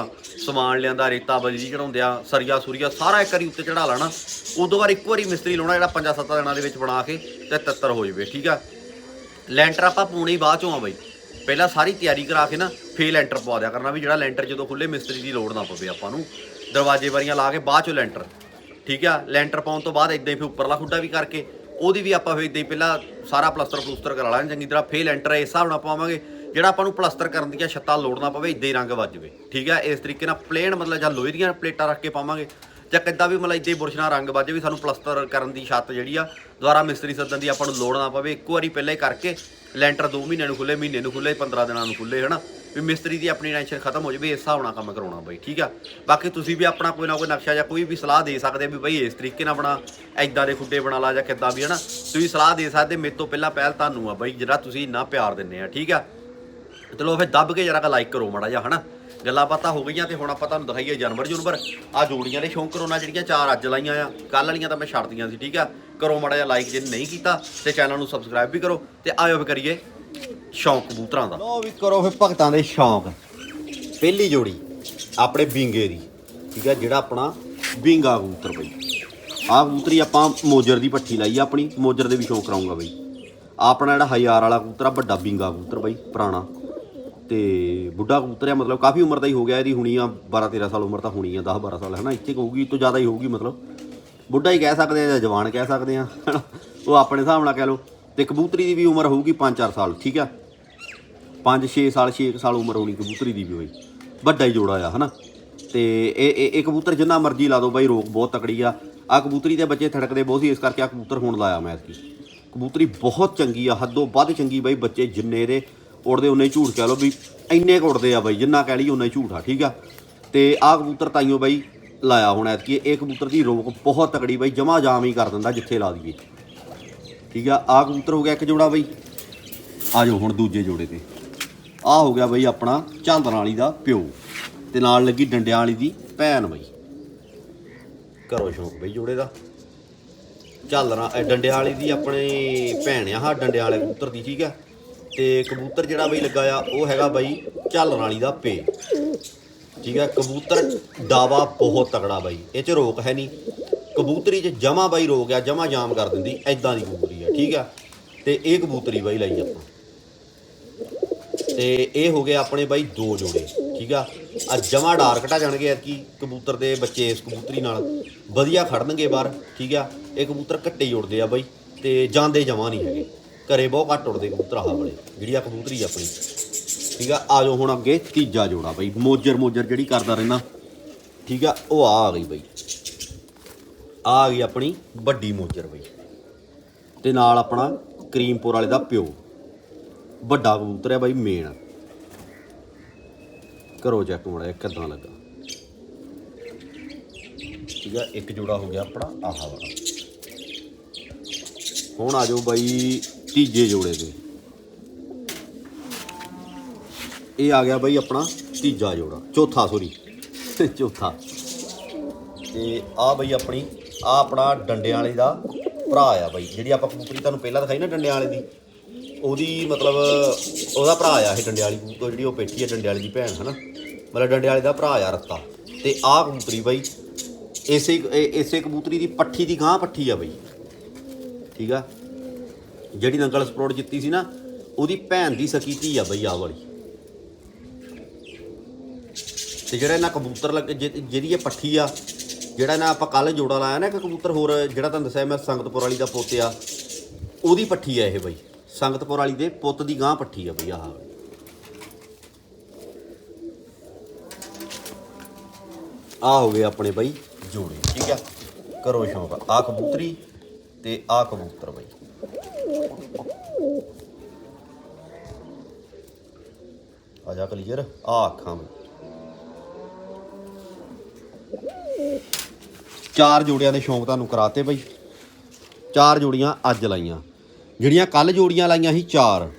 ਸਮਾਨ ਲਿਆਂਦਾ, ਰੇਤਾ ਬਜਰੀ ਚੜਾਉਂਦਿਆਂ ਆ ਸਰੀਆ ਸੁਰੀਆ ਸਾਰਾ ਇੱਕ ਵਾਰੀ ਉੱਤੇ ਚੜਾ ਲੈਣਾ। ਉਦੋਂ ਬਾਅਦ ਇੱਕ ਵਾਰੀ ਮਿਸਤਰੀ ਲਾਉਣਾ ਜਿਹੜਾ 5-7 ਦਿਨਾਂ ਦੇ ਵਿੱਚ ਬਣਾ ਕੇ ਤੇ ਤਿੱਤਰ ਹੋ ਜਾਵੇ, ਠੀਕ ਆ? ਲੈਂਟਰ ਆਪਾਂ ਪਾਉਣਾ ਬਾਅਦ ਚੋਂ ਆ ਬਈ। ਪਹਿਲਾਂ ਸਾਰੀ ਤਿਆਰੀ ਕਰਾ ਕੇ ਨਾ, ਫੇਰ ਲੈਂਟਰ ਪਵਾ ਦਿਆ ਕਰਨਾ ਵੀ ਜਿਹੜਾ ਲੈਂਟਰ ਜਦੋਂ ਖੁੱਲੇ ਮਿਸਤਰੀ ਦੀ ਲੋੜ ਨਾ ਪਵੇ ਆਪਾਂ ਨੂੰ। ਦਰਵਾਜ਼ੇ ਵਾਰੀਆਂ ਲਾ ਕੇ ਬਾਅਦ ਚੋਂ ਲੈਂਟਰ, ਠੀਕ ਆ? ਲੈਂਟਰ ਪਾਉਣ ਤੋਂ ਬਾਅਦ ਇਦਾਂ ਹੀ ਫੇਰ ਉੱਪਰਲਾ ਖੁੱਡਾ ਵੀ ਕਰਕੇ ਉਹਦੀ ਵੀ ਆਪਾਂ ਫਿਰ ਇਦਾਂ ਹੀ ਪਹਿਲਾਂ ਸਾਰਾ ਪਲਸਤਰ ਪਲੂਸਤਰ ਕਰਾ ਲਾਂਗੇ, ਚੰਗੀ ਤਰ੍ਹਾਂ ਫੇਰ ਲੈਂਟਰ ਇਸ ਹਿਸਾਬ ਨਾਲ ਪਾਵਾਂਗੇ। ਜਿਹੜਾ ਆਪਾਂ ਨੂੰ ਪਲਸਤਰ ਕਰਨ ਦੀਆਂ ਛੱਤਾਂ ਲੋੜ ਨਾ ਪਵੇ, ਇਦਾਂ ਹੀ ਰੰਗ ਵੱਜ ਜਾਵੇ, ਠੀਕ ਹੈ ਇਸ ਤਰੀਕੇ ਨਾਲ ਪਲੇਨ ਮਤਲਬ ਜਾਂ ਲੋਹੇ ਦੀਆਂ ਪਲੇਟਾਂ ਰੱਖ ਕੇ ਪਾਵਾਂਗੇ, ਜਾਂ ਕਿੱਦਾਂ ਵੀ ਮਤਲਬ ਇਦਾਂ ਹੀ ਬੁਰਸ਼ ਨਾਲ ਰੰਗ ਵੱਜ ਜਾਵੇ, ਸਾਨੂੰ ਪਲਸਤਰ ਕਰਨ ਦੀ ਛੱਤ ਜਿਹੜੀ ਆ ਦੁਬਾਰਾ ਮਿਸਤਰੀ ਸੱਦਣ ਦੀ ਆਪਾਂ ਨੂੰ ਲੋੜ ਨਾ ਪਵੇ। ਇੱਕ ਵਾਰੀ ਪਹਿਲਾਂ ਹੀ ਕਰਕੇ ਲੈਂਟਰ 2 ਮਹੀਨਿਆਂ ਨੂੰ ਖੁੱਲੇ, ਮਹੀਨੇ ਨੂੰ ਖੁੱਲੇ 15 ਦਿਨਾਂ ਨੂੰ ਖੁੱਲੇ, ਹਨਾ? ਵੀ ਮਿਸਤਰੀ ਦੀ ਆਪਣੀ ਟੈਨਸ਼ਨ ਖਤਮ ਹੋ ਜਾਵੇ ਇਸ ਹਿਸਾਬ ਨਾਲ ਕੰਮ ਕਰਾਉਣਾ ਬਈ, ਠੀਕ ਆ? ਬਾਕੀ ਤੁਸੀਂ ਵੀ ਆਪਣਾ ਕੋਈ ਨਾ ਕੋਈ ਨਕਸ਼ਾ ਜਾਂ ਕੋਈ ਵੀ ਸਲਾਹ ਦੇ ਸਕਦੇ ਵੀ ਬਈ ਇਸ ਤਰੀਕੇ ਨਾਲ ਬਣਾ ਐਦਾਂ ਦੇ ਖੁੱਡੇ ਬਣਾ ਲਾ ਜਾਂ ਕਿੱਦਾਂ ਵੀ, ਹਨਾ? ਤੁਸੀਂ ਸਲਾਹ ਦੇ ਸਕਦੇ, ਮੇਰੇ ਤੋਂ ਪਹਿਲਾਂ ਪਹਿਲ ਤੁਹਾਨੂੰ ਆ ਬਈ, ਜਿਹੜਾ ਤੁਸੀਂ ਇੰਨਾ ਪਿਆਰ ਦਿੰਦੇ ਆ, ਠੀਕ ਆ? ਚਲੋ ਫਿਰ ਦੱਬ ਕੇ ਜਰਾ ਲਾਈਕ ਕਰੋ ਮਾੜਾ ਜਿਹਾ, ਹਨਾ? ਗੱਲਾਂ ਬਾਤਾਂ ਹੋ ਗਈਆਂ ਤੇ ਹੁਣ ਆਪਾਂ ਤੁਹਾਨੂੰ ਦਿਖਾਈਏ ਜਾਨਵਰ ਜੁਨਵਰ। ਆ ਜੋੜੀਆਂ ਨੇ ਸ਼ੌਂਕ ਕਰੋਨਾ ਜਿਹੜੀਆਂ, ਚਾਰ ਅੱਜ ਲਾਈਆਂ ਆ। ਕੱਲ ਵਾਲੀਆਂ ਤਾਂ ਮੈਂ ਛੱਡਦੀਆਂ ਸੀ, ਠੀਕ ਆ? ਕਰੋ ਮਾੜਾ ਜਿਹਾ ਲਾਈਕ ਜੇ ਨਹੀਂ ਕੀਤਾ ਤੇ ਚੈਨਲ ਨੂੰ ਸਬਸਕ੍ਰਾਈਬ ਵੀ ਕਰੋ ਤੇ ਆਇਓ ਵੀ ਕਰੀਏ। ਸ਼ੌਂਕ ਕਬੂਤਰਾਂ ਦਾ। ਲੋ ਵੀ ਕਰੋ ਫਿਰ ਭਗਤਾਂ ਦੇ ਸ਼ੌਂਕ। ਪਹਿਲੀ ਜੋੜੀ, ਆਪਣੇ ਬਿੰਗੇ ਦੀ। ਠੀਕ ਹੈ ਜਿਹੜਾ ਆਪਣਾ ਬਿੰਗਾ ਕਬੂਤਰ ਬਈ। ਆਹ ਕਬੂਤਰੀ ਆਪਾਂ ਮੋਜਰ ਦੀ ਪੱਠੀ ਲਾਈ ਆ ਆਪਣੀ, ਮੋਜਰ ਦੇ ਵੀ ਸ਼ੌਂਕ ਕਰਾਉਂਗਾ ਬਈ। ਆਪਣਾ ਜਿਹੜਾ ਹਜ਼ਾਰ ਵਾਲਾ ਕਬੂਤਰ ਆ, ਵੱਡਾ ਬਿੰਗਾ ਕਬੂਤਰ ਬਈ, ਪੁਰਾਣਾ। ਤੇ ਬੁੱਢਾ ਕਬੂਤਰ ਆ, ਮਤਲਬ ਕਾਫੀ ਉਮਰ ਦਾ ਹੀ ਹੋ ਗਿਆ, ਇਹਦੀ ਹੁਣੀ ਆ 12 13 ਸਾਲ ਉਮਰ ਤਾਂ ਹੋਣੀ ਆ 10 12 ਸਾਲ ਹੈ ਨਾ ਇੱਥੇ ਕਹੂਗੀ, ਇਹ ਤੋਂ ਜ਼ਿਆਦਾ ਹੀ ਹੋਊਗੀ ਮਤਲਬ। ਬੁੱਢਾ ਹੀ ਕਹਿ ਸਕਦੇ ਆ ਜਾਂ ਜਵਾਨ ਕਹਿ ਸਕਦੇ ਆ, ਹਨਾ। ਉਹ ਆਪਣੇ ਹਿਸਾਬ ਨਾਲ ਕਹਿ ਲਓ। ਤੇ ਕਬੂਤਰੀ ਦੀ ਵੀ ਉਮਰ ਹੋਊਗੀ 5-4 ਸਾਲ, ਠੀਕ ਆ? 5-6 ਸਾਲ 6 ਸਾਲ ਉਮਰ ਹੋਣੀ ਕਬੂਤਰੀ ਦੀ ਵੀ ਹੋਈ। ਵੱਡਾ ਹੀ ਜੋੜਾ ਆ, ਹਨਾ? ਤੇ ਇਹ ਇਹ ਇਹ ਕਬੂਤਰ ਜਿੰਨਾ ਮਰਜ਼ੀ ਲਾ ਦਿਓ ਬਾਈ, ਰੋਕ ਬਹੁਤ ਤਕੜੀ ਆ। ਆ ਕਬੂਤਰੀ ਦੇ ਬੱਚੇ ਥੜਕਦੇ ਬਹੁਤ ਸੀ, ਇਸ ਕਰਕੇ ਆ ਕਬੂਤਰ ਹੁਣ ਲਾਇਆ ਮੈਂ ਐਤਕੀ। ਕਬੂਤਰੀ ਬਹੁਤ ਚੰਗੀ ਆ, ਹੱਦੋਂ ਵੱਧ ਚੰਗੀ ਬਾਈ, ਬੱਚੇ ਜਿੰਨੇ ਦੇ ਉੜਦੇ ਉਨੇ ਹੀ ਝੂਠ ਕਹਿ ਲਓ ਵੀ ਇੰਨੇ ਕੁ ਉੜਦੇ ਆ ਬਾਈ, ਜਿੰਨਾ ਕਹਿ ਲਈ ਉਨਾ ਹੀ ਝੂਠ ਆ, ਠੀਕ ਆ? ਤੇ ਆ ਕਬੂਤਰ ਤਾਈਓ ਬਾਈ ਲਾਇਆ ਹੁਣ ਐਤਕੀ। ਇਹ ਕਬੂਤਰ ਦੀ ਰੋਕ ਬਹੁਤ ਤਕੜੀ ਬਾਈ, ਜਮਾ ਜਾਮ ਹੀ ਕਰ ਦਿੰਦਾ ਜਿੱਥੇ ਲਾ ਦਈਏ। ਠੀਕ ਆ? ਆ ਕਬੂਤਰ ਹੋ ਗਿਆ ਇੱਕ ਜੋੜਾ ਬਾਈ। ਆ ਜਾਓ ਹੁਣ ਦੂਜੇ ਜੋੜੇ ਤੇ। ਆ ਹੋ ਗਿਆ ਬਈ ਆਪਣਾ ਝਾਂਦਰਾਂ ਵਾਲੀ ਦਾ ਪਿਓ ਤੇ ਨਾਲ ਲੱਗੀ ਡੰਡਿਆਂ ਵਾਲੀ ਦੀ ਭੈਣ ਬਈ। ਕਰੋ ਸ਼ੌਂਕ ਬਈ ਜੋੜੇ ਦਾ। ਝਾਲਰਾਂ ਡੰਡਿਆਂ ਵਾਲੀ ਦੀ ਆਪਣੇ ਭੈਣ ਆ ਹਾਂ ਡੰਡਿਆਂ ਵਾਲੇ ਕਬੂਤਰ ਦੀ, ਠੀਕ ਆ? ਤੇ ਕਬੂਤਰ ਜਿਹੜਾ ਬਈ ਲੱਗਾ ਆ, ਉਹ ਹੈਗਾ ਬਈ ਝਾਲਰਾਂ ਵਾਲੀ ਦਾ ਪੇ। ਠੀਕ ਆ, ਕਬੂਤਰ ਦਾਵਾ ਬਹੁਤ ਤਕੜਾ ਬਾਈ, ਇਹ ਚ ਰੋਕ ਹੈ ਨਹੀਂ। ਕਬੂਤਰੀ ਚ ਜਮਾ ਬਾਈ ਰੋਕ ਆ, ਜਮਾ ਜਾਮ ਕਰ ਦਿੰਦੀ ਐਦਾਂ ਦੀ ਕਬੂਤਰੀ ਆ, ਠੀਕ ਆ? ਤੇ ਇਹ ਕਬੂਤਰੀ ਬਾਈ ਲਈ ਆਪਾਂ। ਤੇ ਇਹ ਹੋ ਗਏ ਆਪਣੇ ਬਾਈ ਦੋ ਜੋੜੇ, ਠੀਕ ਆ? ਆ ਜਮਾ ਡਾਰ ਘਟਾ ਜਾਣਗੇ ਐਤਕੀ ਕਬੂਤਰ ਦੇ ਬੱਚੇ ਇਸ ਕਬੂਤਰੀ ਨਾਲ। ਵਧੀਆ ਖੜਨਗੇ ਬਾਹਰ, ਠੀਕ ਆ? ਇਹ ਕਬੂਤਰ ਘੱਟੇ ਹੀ ਉੜਦੇ ਆ ਬਾਈ ਤੇ ਜਾਂਦੇ ਜਮਾ ਨਹੀਂ ਹੈਗੇ। ਘਰੇ ਬਹੁਤ ਘੱਟ ਉੜਦੇ ਕਬੂਤਰ ਆਹ ਵਾਲੇ, ਜਿਹੜੀ ਆ ਕਬੂਤਰੀ ਆਪਣੀ। ਠੀਕ ਆ? ਆ ਜਾਓ ਹੁਣ ਅੱਗੇ, ਤੀਜਾ ਜੋੜਾ ਬਾਈ। ਮੋਜਰ ਮੋਜਰ ਜਿਹੜੀ ਕਰਦਾ ਰਹਿਣਾ ਠੀਕ ਆ? ਉਹ ਆ ਗਈ ਬਾਈ। ਆ ਆ ਗਈ ਆਪਣੀ ਵੱਡੀ ਮੋਜਰ ਬਾਈ। ਤੇ ਨਾਲ ਆਪਣਾ ਕਰੀਮਪੁਰ ਵਾਲੇ ਦਾ ਪਿਓ। ਵੱਡਾ ਕਬੂਤਰ ਹੈ ਬਾਈ ਮੇਨ ਕਰੋ ਚੈੱਕ ਮੜਾ ਕਿਦਾਂ ਲੱਗਾ। ਠੀਕ ਹੈ ਇੱਕ ਜੋੜਾ ਹੋ ਗਿਆ ਆਪਣਾ, ਆਹਾ ਵਾਲਾ। ਹੁਣ ਆ ਜਾਓ ਬਾਈ ਤੀਜੇ ਜੋੜੇ ਤੇ। ਇਹ ਆ ਗਿਆ ਬਾਈ ਆਪਣਾ ਤੀਜਾ ਜੋੜਾ, ਚੌਥਾ ਸੋਰੀ ਚੌਥਾ। ਤੇ ਆ ਬਾਈ ਆਪਣੀ ਆ ਆਪਣਾ ਡੰਡਿਆਂ ਵਾਲੇ ਦਾ ਭਰਾ ਆ ਬਾਈ, ਜਿਹੜੀ ਆਪਾਂ ਕਬੂਤਰੀ ਤੁਹਾਨੂੰ ਪਹਿਲਾਂ ਦਿਖਾਈ ਨਾ ਡੰਡਿਆਂ ਵਾਲੇ ਦੀ। ਉਹਦੀ ਮਤਲਬ ਉਹਦਾ ਭਰਾ ਆ ਇਹ ਡੰਡਿਆਲੀ ਕਬੂਤਰ ਜਿਹੜੀ ਉਹ ਪੇਠੀ ਆ ਡੰਡਿਆਲੀ ਦੀ ਭੈਣ, ਹਨਾ? ਮਤਲਬ ਡੰਡਿਆਲੀ ਦਾ ਭਰਾ ਆ ਰੱਤਾ। ਤੇ ਆਹ ਕਬੂਤਰੀ ਬਾਈ, ਇਸੇ ਇਸੇ ਕਬੂਤਰੀ ਦੀ ਪੱਠੀ ਦੀ ਗਾਂ ਪੱਠੀ ਆ ਬਾਈ। ਠੀਕ ਆ? ਜਿਹੜੀ ਨੰਗਲ ਸਪਰੋਟ ਜਿੱਤੀ ਸੀ ਨਾ, ਉਹਦੀ ਭੈਣ ਦੀ ਸਕੀ ਧੀ ਆ ਬਈ ਆ ਵਾਲੀ। ਤੇ ਜਿਹੜਾ ਇਹਨਾਂ ਕਬੂਤਰ ਲੱਗ ਜਿ- ਜਿਹਦੀ ਇਹ ਪੱਠੀ ਆ, ਜਿਹੜਾ ਨਾ ਆਪਾਂ ਕੱਲ ਜੋੜਾ ਲਾਇਆ ਨਾ ਇੱਕ ਕਬੂਤਰ ਹੋਰ, ਜਿਹੜਾ ਤੁਹਾਨੂੰ ਦੱਸਿਆ ਮੈਂ ਸੰਗਤਪੁਰ ਵਾਲੀ ਦਾ ਪੁੱਤ ਆ ਉਹਦੀ ਪੱਠੀ ਆ ਇਹ ਬਈ। ਸੰਗਤਪੁਰ ਵਾਲੀ ਦੇ ਪੁੱਤ ਦੀ ਗਾਂ ਪੱਠੀ ਆ ਬਈ ਆਹ। ਆ ਹੋ ਗਏ ਆਪਣੇ ਬਈ ਜੋੜੇ, ਠੀਕ ਆ? ਕਰੋ ਸ਼ੌਂਕ ਆ ਕਬੂਤਰੀ ਤੇ ਆ ਕਬੂਤਰ ਬਈ। ਆ ਜਾ ਕਲੀਅਰ ਆ ਅੱਖਾਂ ਬਈ। ਚਾਰ ਜੋੜਿਆਂ ਦੇ ਸ਼ੌਂਕ ਤੁਹਾਨੂੰ ਕਰਾਤੇ ਬਈ। ਚਾਰ ਜੋੜੀਆਂ ਅੱਜ ਲਾਈਆਂ। ਜਿਹੜੀਆਂ ਕੱਲ ਜੋੜੀਆਂ ਲਾਈਆਂ ਸੀ ਚਾਰ,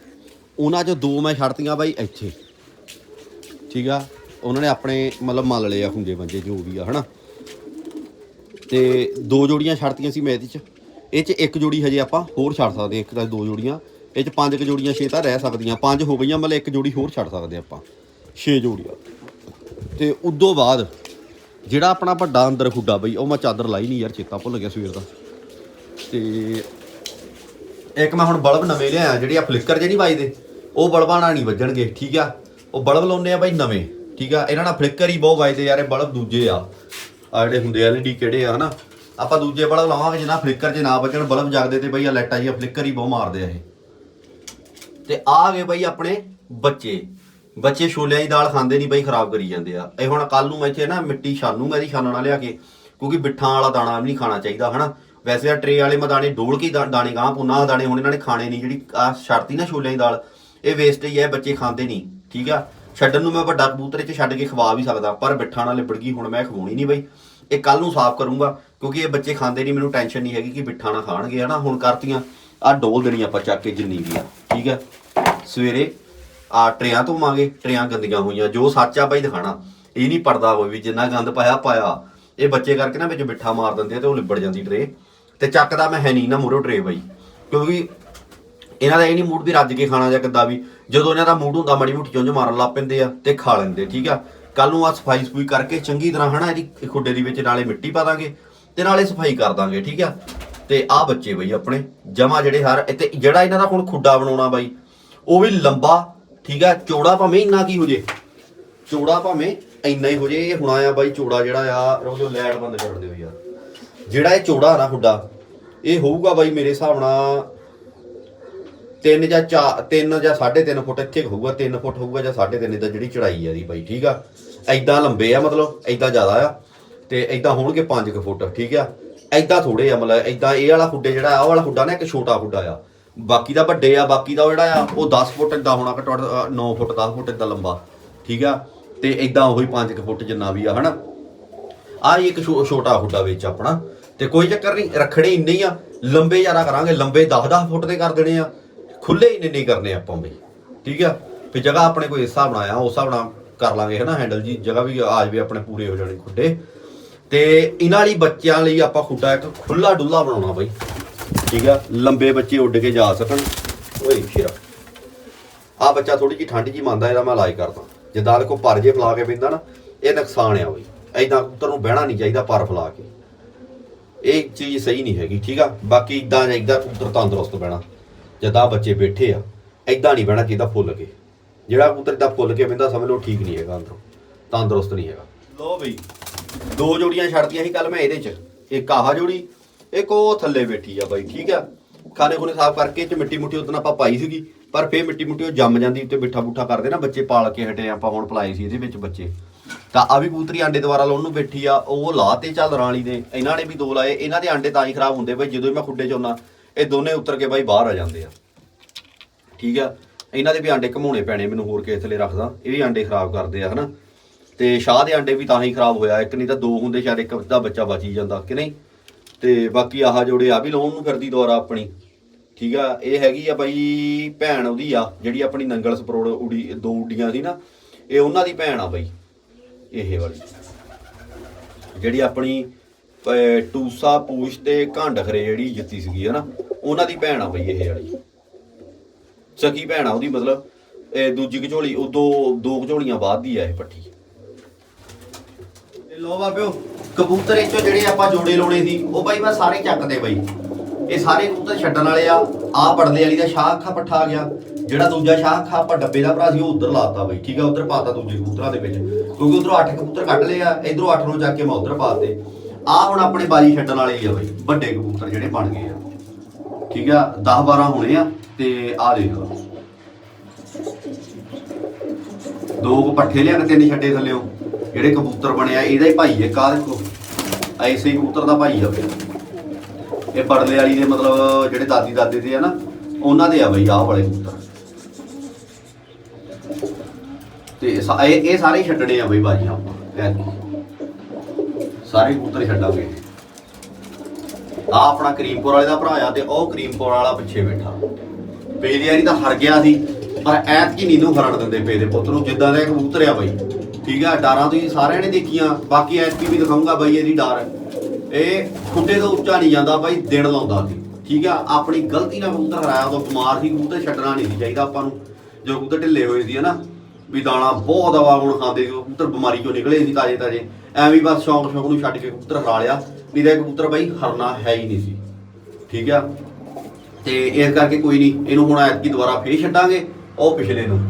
ਉਹਨਾਂ 'ਚ ਦੋ ਮੈਂ ਛੱਡਤੀਆਂ ਬਾਈ ਇੱਥੇ। ਠੀਕ ਆ? ਉਹਨਾਂ ਨੇ ਆਪਣੇ ਮਤਲਬ ਮੰਨ ਲਏ ਆ ਹੁੰਦੇ ਬੰਦੇ ਜੋ ਵੀ ਆ, ਹਨਾ? ਤੇ ਦੋ ਜੋੜੀਆਂ ਛੱਡਤੀਆਂ ਸੀ ਮੈਂ 'ਚ। ਇਹ 'ਚ ਇੱਕ ਜੋੜੀ ਹਜੇ ਆਪਾਂ ਹੋਰ ਛੱਡ ਸਕਦੇ ਹਾਂ, ਇੱਕ ਤਾਂ ਦੋ ਜੋੜੀਆਂ। ਇਹ 'ਚ ਪੰਜ ਕੁ ਜੋੜੀਆਂ ਛੇ ਤਾਂ ਰਹਿ ਸਕਦੀਆਂ। ਪੰਜ ਹੋ ਗਈਆਂ, ਮਤਲਬ ਇੱਕ ਜੋੜੀ ਹੋਰ ਛੱਡ ਸਕਦੇ ਆਪਾਂ। ਛੇ ਜੋੜੀਆਂ। ਤੇ ਉਦੋਂ ਬਾਅਦ ਜਿਹੜਾ ਆਪਣਾ ਵੱਡਾ ਅੰਦਰ ਖੁੱਡਾ ਬਈ, ਉਹ ਮੈਂ ਚਾਦਰ ਲਾਈ ਨਹੀਂ ਯਾਰ, ਚੇਤਾ ਭੁੱਲ ਗਿਆ ਸਵੇਰ ਦਾ। ਤੇ ਇੱਕ ਮੈਂ ਹੁਣ ਬਲਬ ਨਵੇਂ ਲਿਆਇਆ, ਜਿਹੜੀ ਆ ਫਲਿੱਕਰ ਜਿਹੜੀ ਵੱਜਦੇ ਉਹ ਬਲਬਾਂ ਨਾਲ ਨਹੀਂ ਵੱਜਣਗੇ, ਠੀਕ ਆ? ਉਹ ਬਲਬ ਲਾਉਨੇ ਆ ਬਾਈ ਨਵੇਂ, ਠੀਕ ਆ? ਇਹਨਾਂ ਨਾਲ ਫਲਿੱਕਰ ਹੀ ਬਹੁਤ ਵੱਜਦੇ ਯਾਰ, ਇਹ ਬਲਬ ਦੂਜੇ ਆ। ਆ ਜਿਹੜੇ ਹੁੰਦੇ ਐਲਈਡੀ ਕਿਹੜੇ ਆ, ਹਨਾ? ਆਪਾਂ ਦੂਜੇ ਬਲਬ ਲਾਵਾਂਗੇ, ਜਿੰਨਾ ਫਲਿੱਕਰ 'ਚ ਨਾ ਵੱਜਣ, ਬਲਬ ਜਗਦੇ ਤੇ ਬਈ ਆ ਲਾਈਟਾਂ ਜੀ ਫਲਿੱਕਰ ਹੀ ਬਹੁਤ ਮਾਰਦੇ ਆ ਇਹ। ਤੇ ਆ ਗਏ ਬਈ ਆਪਣੇ ਬੱਚੇ। ਬੱਚੇ ਛੋਲਿਆਂ ਦੀ ਦਾਲ ਖਾਂਦੇ ਨਹੀਂ ਬਈ, ਖਰਾਬ ਕਰੀ ਜਾਂਦੇ ਆ। ਇਹ ਹੁਣ ਕੱਲ ਨੂੰ ਮੈਂ ਇੱਥੇ ਨਾ ਮਿੱਟੀ ਛਾਨੂਗਾ ਇਹਦੀ ਛਾਨਣਾ ਲਿਆ ਕੇ, ਕਿਉਂਕਿ ਬਿੱਠਾਂ ਵਾਲਾ ਦਾਣਾ ਵੀ ਨਹੀਂ ਖਾਣਾ ਚਾਹੀਦਾ, ਹਨਾ? ਵੈਸੇ ਆ ਟਰੇ ਵਾਲੇ ਮੈਂ ਦਾਣੇ ਡੋਲ ਕੇ ਦਾ- ਦਾਣੇ ਗਾਂ ਪੁੰਨਾ ਦਾਣੇ ਹੁਣ ਇਹਨਾਂ ਨੇ ਖਾਣੇ ਨਹੀਂ, ਜਿਹੜੀ ਆ ਛੱਡਤੀ ਨਾ ਛੋਲਿਆਂ ਦੀ ਦਾਲ, ਇਹ ਵੇਸਟ ਹੀ ਹੈ ਬੱਚੇ ਖਾਂਦੇ ਨਹੀਂ, ਠੀਕ ਆ? ਛੱਡਣ ਨੂੰ ਮੈਂ ਵੱਡਾ ਕਬੂਤਰ ਚ ਛੱਡ ਕੇ ਖਵਾ ਵੀ ਸਕਦਾ, ਪਰ ਬਿੱਠਾ ਨਾਲ ਲਿਬੜ ਗਈ, ਹੁਣ ਮੈਂ ਖਵਾਉਣੀ ਨਹੀਂ ਬਈ। ਇਹ ਕੱਲ ਨੂੰ ਸਾਫ਼ ਕਰੂੰਗਾ, ਕਿਉਂਕਿ ਇਹ ਬੱਚੇ ਖਾਂਦੇ ਨਹੀਂ, ਮੈਨੂੰ ਟੈਨਸ਼ਨ ਨਹੀਂ ਹੈਗੀ ਕਿ ਬਿੱਠਾ ਨਾ ਖਾਣਗੇ, ਹਨਾ? ਹੁਣ ਕਰਤੀਆਂ ਆ ਡੋਲ ਦੇਣੀ ਆਪਾਂ ਚੱਕ ਕੇ ਜਿੰਨੀ ਵੀ ਆ, ਠੀਕ ਆ? ਸਵੇਰੇ ਆ ਟਰਿਆਂ ਧੋਵਾਂਗੇ, ਟਰਿਆਂ ਗੰਦੀਆਂ ਹੋਈਆਂ, ਜੋ ਸੱਚ ਆ ਬਾਈ ਦਿਖਾਣਾ। ਇਹ ਨਹੀਂ ਪੜਦਾ ਹੋਵੇ ਵੀ ਜਿੰਨਾ ਗੰਦ ਪਾਇਆ ਪਾਇਆ। ਇਹ ਬੱਚੇ ਕਰਕੇ ਨਾ ਵਿੱਚ ਬਿੱਠਾ ਮਾਰ ਦਿੰਦੇ ਆ ਤੇ ਉਹ ਲਿਬੜ ਜਾਂਦੀ ਟਰੇ ਤੇ ਚੱਕਦਾ ਮੈਂ ਹੈ ਨਹੀਂ ਨਾ ਮੂਰੋ ਟਰੇ ਬਾਈ। ਕਿਉਂਕਿ ਇਹਨਾਂ ਦਾ ਇਹ ਨਹੀਂ ਮੂਡ ਵੀ ਰੱਜ ਕੇ ਖਾਣਾ ਜਾਂ ਕਿੱਦਾਂ ਵੀ, ਜਦੋਂ ਇਹਨਾਂ ਦਾ ਮੂਡ ਹੁੰਦਾ ਮੜੀ ਮੁੱਠੀ ਚੁੰਝ ਮਾਰਨ ਲੱਗ ਪੈਂਦੇ ਆ ਤੇ ਖਾ ਲੈਂਦੇ, ਠੀਕ ਆ? ਕੱਲ ਨੂੰ ਆ ਸਫ਼ਾਈ ਸਫੂਈ ਕਰਕੇ ਚੰਗੀ ਤਰ੍ਹਾਂ ਹਨਾ ਇਹਦੀ ਖੁੱਡੇ ਦੇ ਵਿੱਚ ਨਾਲੇ ਮਿੱਟੀ ਪਾ ਦਾਂਗੇ ਤੇ ਨਾਲੇ ਸਫ਼ਾਈ ਕਰ ਦਾਂਗੇ, ਠੀਕ ਆ? ਤੇ ਆ ਬੱਚੇ ਬਈ ਆਪਣੇ, ਜਮਾ ਜਿਹੜੇ ਹਰ ਤੇ ਜਿਹੜਾ ਇਹਨਾਂ ਦਾ ਹੁਣ ਖੁੱਡਾ ਬਣਾਉਣਾ ਬਾਈ, ਉਹ ਵੀ ਲੰਬਾ, ਠੀਕ ਆ? ਚੌੜਾ ਭਾਵੇਂ ਇੰਨਾ ਕੀ ਹੋ ਜੇ, ਚੌੜਾ ਭਾਵੇਂ ਇੰਨਾ ਹੀ ਹੋ ਜੇ, ਇਹ ਹੁਣ ਆ ਬਾਈ ਚੌੜਾ ਜਿਹੜਾ ਆ ਰੋਜ਼ੋ ਲਾਈਟ ਬੰਦ ਕਰ ਦਿਓ ਯਾਰ। ਜਿਹੜਾ ਇਹ ਚੌੜਾ ਨਾ ਖੁੱਡਾ, ਇਹ ਹੋਊਗਾ ਬਾਈ ਮੇਰੇ ਹਿਸਾਬ ਨਾਲ 3 ਜਾਂ 4 3 ਜਾਂ 3.5 ਫੁੱਟ, ਇੱਥੇ ਹੋਊਗਾ 3 ਫੁੱਟ ਹੋਊਗਾ ਜਾਂ 3.5 ਦਾ ਜਿਹੜੀ ਚੜਾਈ ਆ ਦੀ ਬਾਈ, ਠੀਕ ਆ? ਐਦਾਂ ਲੰਬੇ ਆ ਮਤਲਬ ਐਦਾਂ ਜ਼ਿਆਦਾ ਆ, ਤੇ ਐਦਾਂ ਹੋਣਗੇ 5 ਕੁ ਫੁੱਟ, ਠੀਕ ਆ? ਐਦਾਂ ਥੋੜੇ ਆ ਮਤਲਬ ਐਦਾਂ ਇਹ ਵਾਲਾ ਖੁੱਡੇ ਜਿਹੜਾ ਆ, ਉਹ ਵਾਲਾ ਖੁੱਡਾ ਨਾ ਇੱਕ ਛੋਟਾ ਖੁੱਡਾ ਆ। ਬਾਕੀ ਦਾ ਵੱਡੇ ਆ, ਬਾਕੀ ਦਾ ਜਿਹੜਾ ਆ, ਉਹ 10 ਫੁੱਟ ਏਦਾਂ ਹੋਣਾ ਘੱਟੋ ਘੱਟ 9 ਫੁੱਟ 10 ਫੁੱਟ ਏਦਾਂ ਲੰਬਾ, ਠੀਕ ਆ? ਤੇ ਏਦਾਂ ਉਹੀ 5 ਕੁ ਫੁੱਟ ਜਿੰਨਾ ਵੀ ਆ, ਹਨਾ? ਆ ਇੱਕ ਛੋਟਾ ਖੁੱਡਾ ਵਿੱਚ ਆਪਣਾ। ਤੇ ਕੋਈ ਚੱਕਰ ਨਹੀਂ ਰੱਖੜੇ ਇੰਨੇ ਹੀ ਆ, ਲੰਬੇ ਜ਼ਿਆਦਾ ਕਰਾਂਗੇ, ਲੰਬੇ 10-10 ਫੁੱਟ ਦੇ ਕਰ ਦੇਣੇ ਆ ਖੁੱਲੇ ਇੰਨੇ ਨਹੀਂ ਕਰਨੇ ਆਪਾਂ ਬਈ ਠੀਕ ਆ? ਵੀ ਜਗ੍ਹਾ ਆਪਣੇ ਕੋਈ ਹਿੱਸਾ ਬਣਾਇਆ ਉਸ ਹਿਸਾਬ ਨਾਲ ਕਰ ਲਾਂਗੇ, ਹਨਾ ਹੈਂਡਲ ਜੀ, ਜਗ੍ਹਾ ਵੀ ਆ ਜਾਵੇ ਆਪਣੇ ਪੂਰੇ ਹੋ ਜਾਣੇ ਖੁੱਡੇ। ਤੇ ਇਹਨਾਂ ਲਈ, ਬੱਚਿਆਂ ਲਈ ਆਪਾਂ ਖੁੱਡਾ ਇੱਕ ਖੁੱਲਾ ਡੁੱਲਾ ਬਣਾਉਣਾ ਬਈ, ਠੀਕ ਆ? ਲੰਬੇ ਬੱਚੇ ਉੱਡ ਕੇ ਜਾ ਸਕਣ। ਓਏ, ਸ਼ੇਰਾ। ਆ ਬੱਚਾ ਥੋੜੀ ਜੀ ਠੰਡ ਜੀ ਮੰਨਦਾ, ਇਹਦਾ ਮੈਂ ਇਲਾਜ ਕਰਦਾ। ਜਿੱਦਾਂ ਕੋ ਪਰ ਜੇ ਫਲਾ ਕੇ ਪੈਂਦਾ ਨਾ, ਇਹ ਨੁਕਸਾਨ ਆ ਬਈ। ਐਦਾਂ ਕਬੂਤਰ ਨੂੰ ਬਹਿਣਾ ਨਹੀਂ ਚਾਹੀਦਾ, ਪਰ ਫਲਾ ਕੇ। ਇਹ ਚੀਜ਼ ਸਹੀ ਨਹੀਂ ਹੈਗੀ ਠੀਕ ਆ? ਬਾਕੀ ਇਦਾਂ ਇਦਾਂ ਕਬੂਤਰ ਤੰਦਰੁਸਤ ਬਹਿਣਾ ਜਿੱਦਾਂ ਬੱਚੇ ਬੈਠੇ ਆ ਐਦਾਂ ਨਹੀਂ ਬਹਿਣਾ ਚਾਹੀਦਾ ਫੁੱਲ ਕੇ ਜਿਹੜਾ ਕਬੂਤਰ ਇਦਾਂ ਫੁੱਲ ਕੇ ਬਹਿੰਦਾ ਸਮਝ ਲਓ ਠੀਕ ਨਹੀਂ ਹੈਗਾ ਅੰਦਰੋਂ ਤੰਦਰੁਸਤ ਨਹੀਂ ਹੈਗਾ। ਲੋ ਬਈ ਦੋ ਜੋੜੀਆਂ ਛੱਡਤੀਆਂ ਸੀ ਕੱਲ ਮੈਂ ਇਹਦੇ ਚ ਇੱਕ ਆਹ ਜੋੜੀ ਇੱਕ ਉਹ ਥੱਲੇ ਬੈਠੀ ਆ ਬਾਈ ਠੀਕ ਆ? ਖਾਣੇ ਖੁਣੇ ਸਾਫ਼ ਕਰਕੇ ਚ ਮਿੱਟੀ ਮੁੱਟੀ ਉਦੋਂ ਆਪਾਂ ਪਾਈ ਸੀਗੀ ਪਰ ਫੇਰ ਮਿੱਟੀ ਮੁੱਟੀ ਉਹ ਜੰਮ ਜਾਂਦੀ ਉੱਤੇ ਬਿੱਠਾ ਬੁੱਠਾ ਕਰਦੇ ਨਾ ਬੱਚੇ ਪਾਲ ਕੇ ਹਟੇ ਆਪਾਂ ਹੁਣ ਪਲਾਏ ਸੀ ਇਹਦੇ ਵਿੱਚ ਬੱਚੇ। ਤਾਂ ਆ ਵੀ ਕਬੂਤਰੀ ਆਂਡੇ ਦੁਬਾਰਾ ਲਾਉਣ ਨੂੰ ਬੈਠੀ ਆ, ਉਹ ਲਾ ਤੇ ਚੱਲ ਰਾਲੀ ਨੇ ਇਹਨਾਂ ਨੇ ਵੀ ਦੋ ਲਾਏ, ਇਹਨਾਂ ਦੇ ਆਂਡੇ ਤਾਂ ਹੀ ਖਰਾਬ ਹੁੰਦੇ ਬਈ, ਜਦੋਂ ਮੈਂ ਖੁੱਡੇ ਚ ਆਉਣਾ ਇਹ ਦੋਨੇ ਉਤਰ ਕੇ ਬਾਈ ਬਾਹਰ ਆ ਜਾਂਦੇ ਆ। ਠੀਕ ਆ? ਇਹਨਾਂ ਦੇ ਵੀ ਆਂਡੇ ਘਮਾਉਣੇ ਪੈਣੇ, ਮੈਨੂੰ ਹੋਰ ਕਿਸੇ ਥਲੇ ਰੱਖਦਾ, ਇਹ ਵੀ ਆਂਡੇ ਖਰਾਬ ਕਰਦੇ ਆ, ਹਨਾ? ਤੇ ਸ਼ਾਹ ਦੇ ਆਂਡੇ ਵੀ ਤਾਂ ਹੀ ਖਰਾਬ ਹੋਇਆ, ਇੱਕ ਨਹੀਂ ਤਾਂ ਦੋ ਹੁੰਦੇ ਸ਼ਾਇਦ, ਇੱਕ ਦਾ ਬੱਚਾ ਬਚ ਹੀ ਜਾਂਦਾ, ਕਿ ਨਹੀਂ? ਤੇ ਬਾਕੀ ਆਹ ਜੋੜੇ ਆ ਵੀ ਲਾਉਣ ਨੂੰ ਫਿਰਦੀ ਦੁਆਰਾ ਆਪਣੀ। ਠੀਕ ਆ? ਇਹ ਹੈਗੀ ਆ ਬਾਈ ਭੈਣ ਉਹਦੀ ਆ, ਜਿਹੜੀ ਆਪਣੀ ਨੰਗਲ ਸਪਰੋੜ ਉਡੀ, ਦੋ ਉਡੀਆਂ ਸੀ ਨਾ, ਇਹ ਉਹਨਾਂ ਦੀ ਭੈਣ ਆ ਬਾਈ। ਇਹ ਵਾਲੀ। ਜਿਹੜੀ ਆਪਣੀ ਅਹ, ਟੂਸਾ ਪੂਛ ਤੇ ਘੰਡਖਰੇ ਜਿਹੜੀ ਜਿੱਤੀ ਸੀਗੀ ਹਨਾ? ਉਹਨਾਂ ਦੀ ਭੈਣ ਆ ਬਈ ਇਹ ਵਾਲੀ। ਸਕੀ ਭੈਣ ਆ ਉਹਦੀ ਮਤਲਬ। ਇਹ ਦੂਜੀ ਕਝੋਲੀ ਉਹ ਦੋ ਦੋ ਕਝੋਲੀਆਂ ਬਾਅਦ ਦੀ ਆ ਇਹ ਪੱਠੀ। ਇਹ ਲੋ ਬਾਬਿਓ ਕਬੂਤਰ ਇਹ ਚੋਂ ਜਿਹੜੇ ਆਪਾਂ ਜੋੜੇ ਲਾਉਣੇ ਸੀ ਉਹ ਬਾਈ ਮੈਂ ਸਾਰੇ ਚੱਕਦੇ ਬਾਈ। ਇਹ ਸਾਰੇ ਕਬੂਤਰ ਛੱਡਣ ਵਾਲੇ ਆ। ਆ ਪੜਦੇ ਵਾਲੀ ਦਾ ਸ਼ਾਹ ਅੱਖਾਂ ਪੱਠਾ ਆ ਗਿਆ। ਜਿਹੜਾ ਦੂਜਾ ਸ਼ਾਹ ਅੱਖਾਂ ਆਪਾਂ ਡੱਬੇ ਦਾ ਭਰਾ ਸੀ, ਉਹ ਉਧਰ ਲਾਤਾ ਬਈ, ਠੀਕ ਆ, ਉਧਰ ਪਾਤਾ ਦੂਜੇ ਕਬੂਤਰਾਂ ਦੇ ਵਿੱਚ। ਕਿਉਂਕਿ ਉਧਰੋਂ 8 ਕਬੂਤਰ ਕੱਢ ਲਏ ਆ, ਇਧਰੋਂ 8 ਨੂੰ ਚੱਕ ਕੇ ਮੈਂ ਉਧਰ ਪਾਤੇ। ਆ ਹੁਣ ਆਪਣੇ ਬਾਜੀ ਛੱਡਣ ਵਾਲੇ ਆ ਬਾਈ, ਵੱਡੇ ਕਬੂਤਰ ਜਿਹੜੇ ਬਣ ਗਏ ਆ। ਠੀਕ ਆ 10 12 ਹੋਣੇ ਆ, ਤੇ ਆ ਦੇਖ ਦੋ ਕੁ ਪੱਠੇ ਲਿਆ ਤਿੰਨ ਛੱਡੇ ਥੱਲਿਓ, ਜਿਹੜੇ ਕਬੂਤਰ ਬਣਿਆ ਇਹਦਾ ਹੀ ਭਾਈ ਹੈ ਕਾ ਦੇਖੋ। ਐਸੇ ਹੀ ਕਬੂਤਰ ਦਾ ਭਾਈ ਆ ਬਈ। ਇਹ ਪੜਲੇ ਵਾਲੀ ਦੇ ਮਤਲਬ ਜਿਹੜੇ ਦਾਦੀ ਦਾਦੇ ਦੇ ਆ ਨਾ, ਉਹਨਾਂ ਦੇ ਆ ਬਈ, ਆਹ ਵਾਲੇ ਕਬੂਤਰ। ਤੇ ਸਾ- ਇਹ ਇਹ ਸਾਰੇ ਹੀ ਛੱਡਣੇ ਆ ਬਈ ਬਾਜੀਆਂ ਆਪਾਂ, ਐਤਕੀ। ਸਾਰੇ ਕਬੂਤਰ ਛੱਡਾਂਗੇ। ਆ ਆਪਣਾ ਕਰੀਮਪੁਰ ਵਾਲੇ ਦਾ ਭਰਾ ਆ ਤੇ ਉਹ ਕਰੀਮਪੁਰ ਵਾਲਾ ਪਿੱਛੇ ਬੈਠਾ। ਪੇਦੀ ਵਾਲੀ ਤਾਂ ਹਰ ਗਿਆ ਸੀ, ਪਰ ਐਤਕੀ ਨੀਂਦੂ ਫਰਣ ਦਿੰਦੇ ਪੇ ਦੇ ਪੁੱਤ ਨੂੰ, ਜਿੱਦਾਂ ਦਾ ਇਹ ਕਬੂਤਰ ਆ ਬਾਈ। ਠੀਕ ਆ, ਡਾਰਾਂ ਤੁਸੀਂ ਸਾਰਿਆਂ ਨੇ ਦੇਖੀਆਂ, ਬਾਕੀ ਐਤਕੀ ਵੀ ਦਿਖਾਉਂਗਾ ਬਾਈ ਇਹਦੀ ਡਾਰ। ਇਹ ਖੁੱਡੇ ਤੋਂ ਉੱਚਾ ਨਹੀਂ ਜਾਂਦਾ ਬਾਈ, ਦਿਨ ਲਾਉਂਦਾ ਸੀ। ਠੀਕ ਆ, ਆਪਣੀ ਗਲਤੀ ਨਾਲ ਕਬੂਤਰ ਹਰਾਇਆ ਉਦੋਂ ਬਿਮਾਰ ਸੀ, ਕਬੂਤਰ ਛੱਡਣਾ ਨਹੀਂ ਸੀ ਚਾਹੀਦਾ ਆਪਾਂ ਨੂੰ। ਜੋ ਕਬੂਤਰ ਢਿੱਲੇ ਹੋਏ ਸੀ ਹਨਾ। ਵੀ ਦਾਣਾ ਬਹੁਤ ਹਵਾ ਹੁਣ ਖਾਂਦੇ ਸੀ, ਕਬੂਤਰ ਬਿਮਾਰੀ ਚੋਂ ਨਿਕਲੇ ਸੀ ਤਾਜੇ ਤਾਜੇ। ਐਵੇਂ ਹੀ ਬਸ ਸ਼ੌਂਕ ਸ਼ੌਂਕ ਨੂੰ ਛੱਡ ਕੇ ਕਬੂਤਰ ਹਰਾ ਲਿਆ। ਨਹੀਂ ਤਾਂ ਕਬੂਤਰ ਬਾਈ ਹਰਨਾ ਹੈ ਹੀ ਨਹੀਂ ਸੀ। ਠੀਕ ਆ? ਤੇ ਇਸ ਕਰਕੇ ਕੋਈ ਨਹੀਂ, ਇਹਨੂੰ ਹੁਣ ਐਤਕੀ ਦੁਬਾਰਾ ਫੇਰ ਛੱਡਾਂਗੇ, ਉਹ ਪਿਛਲੇ ਨੂੰ।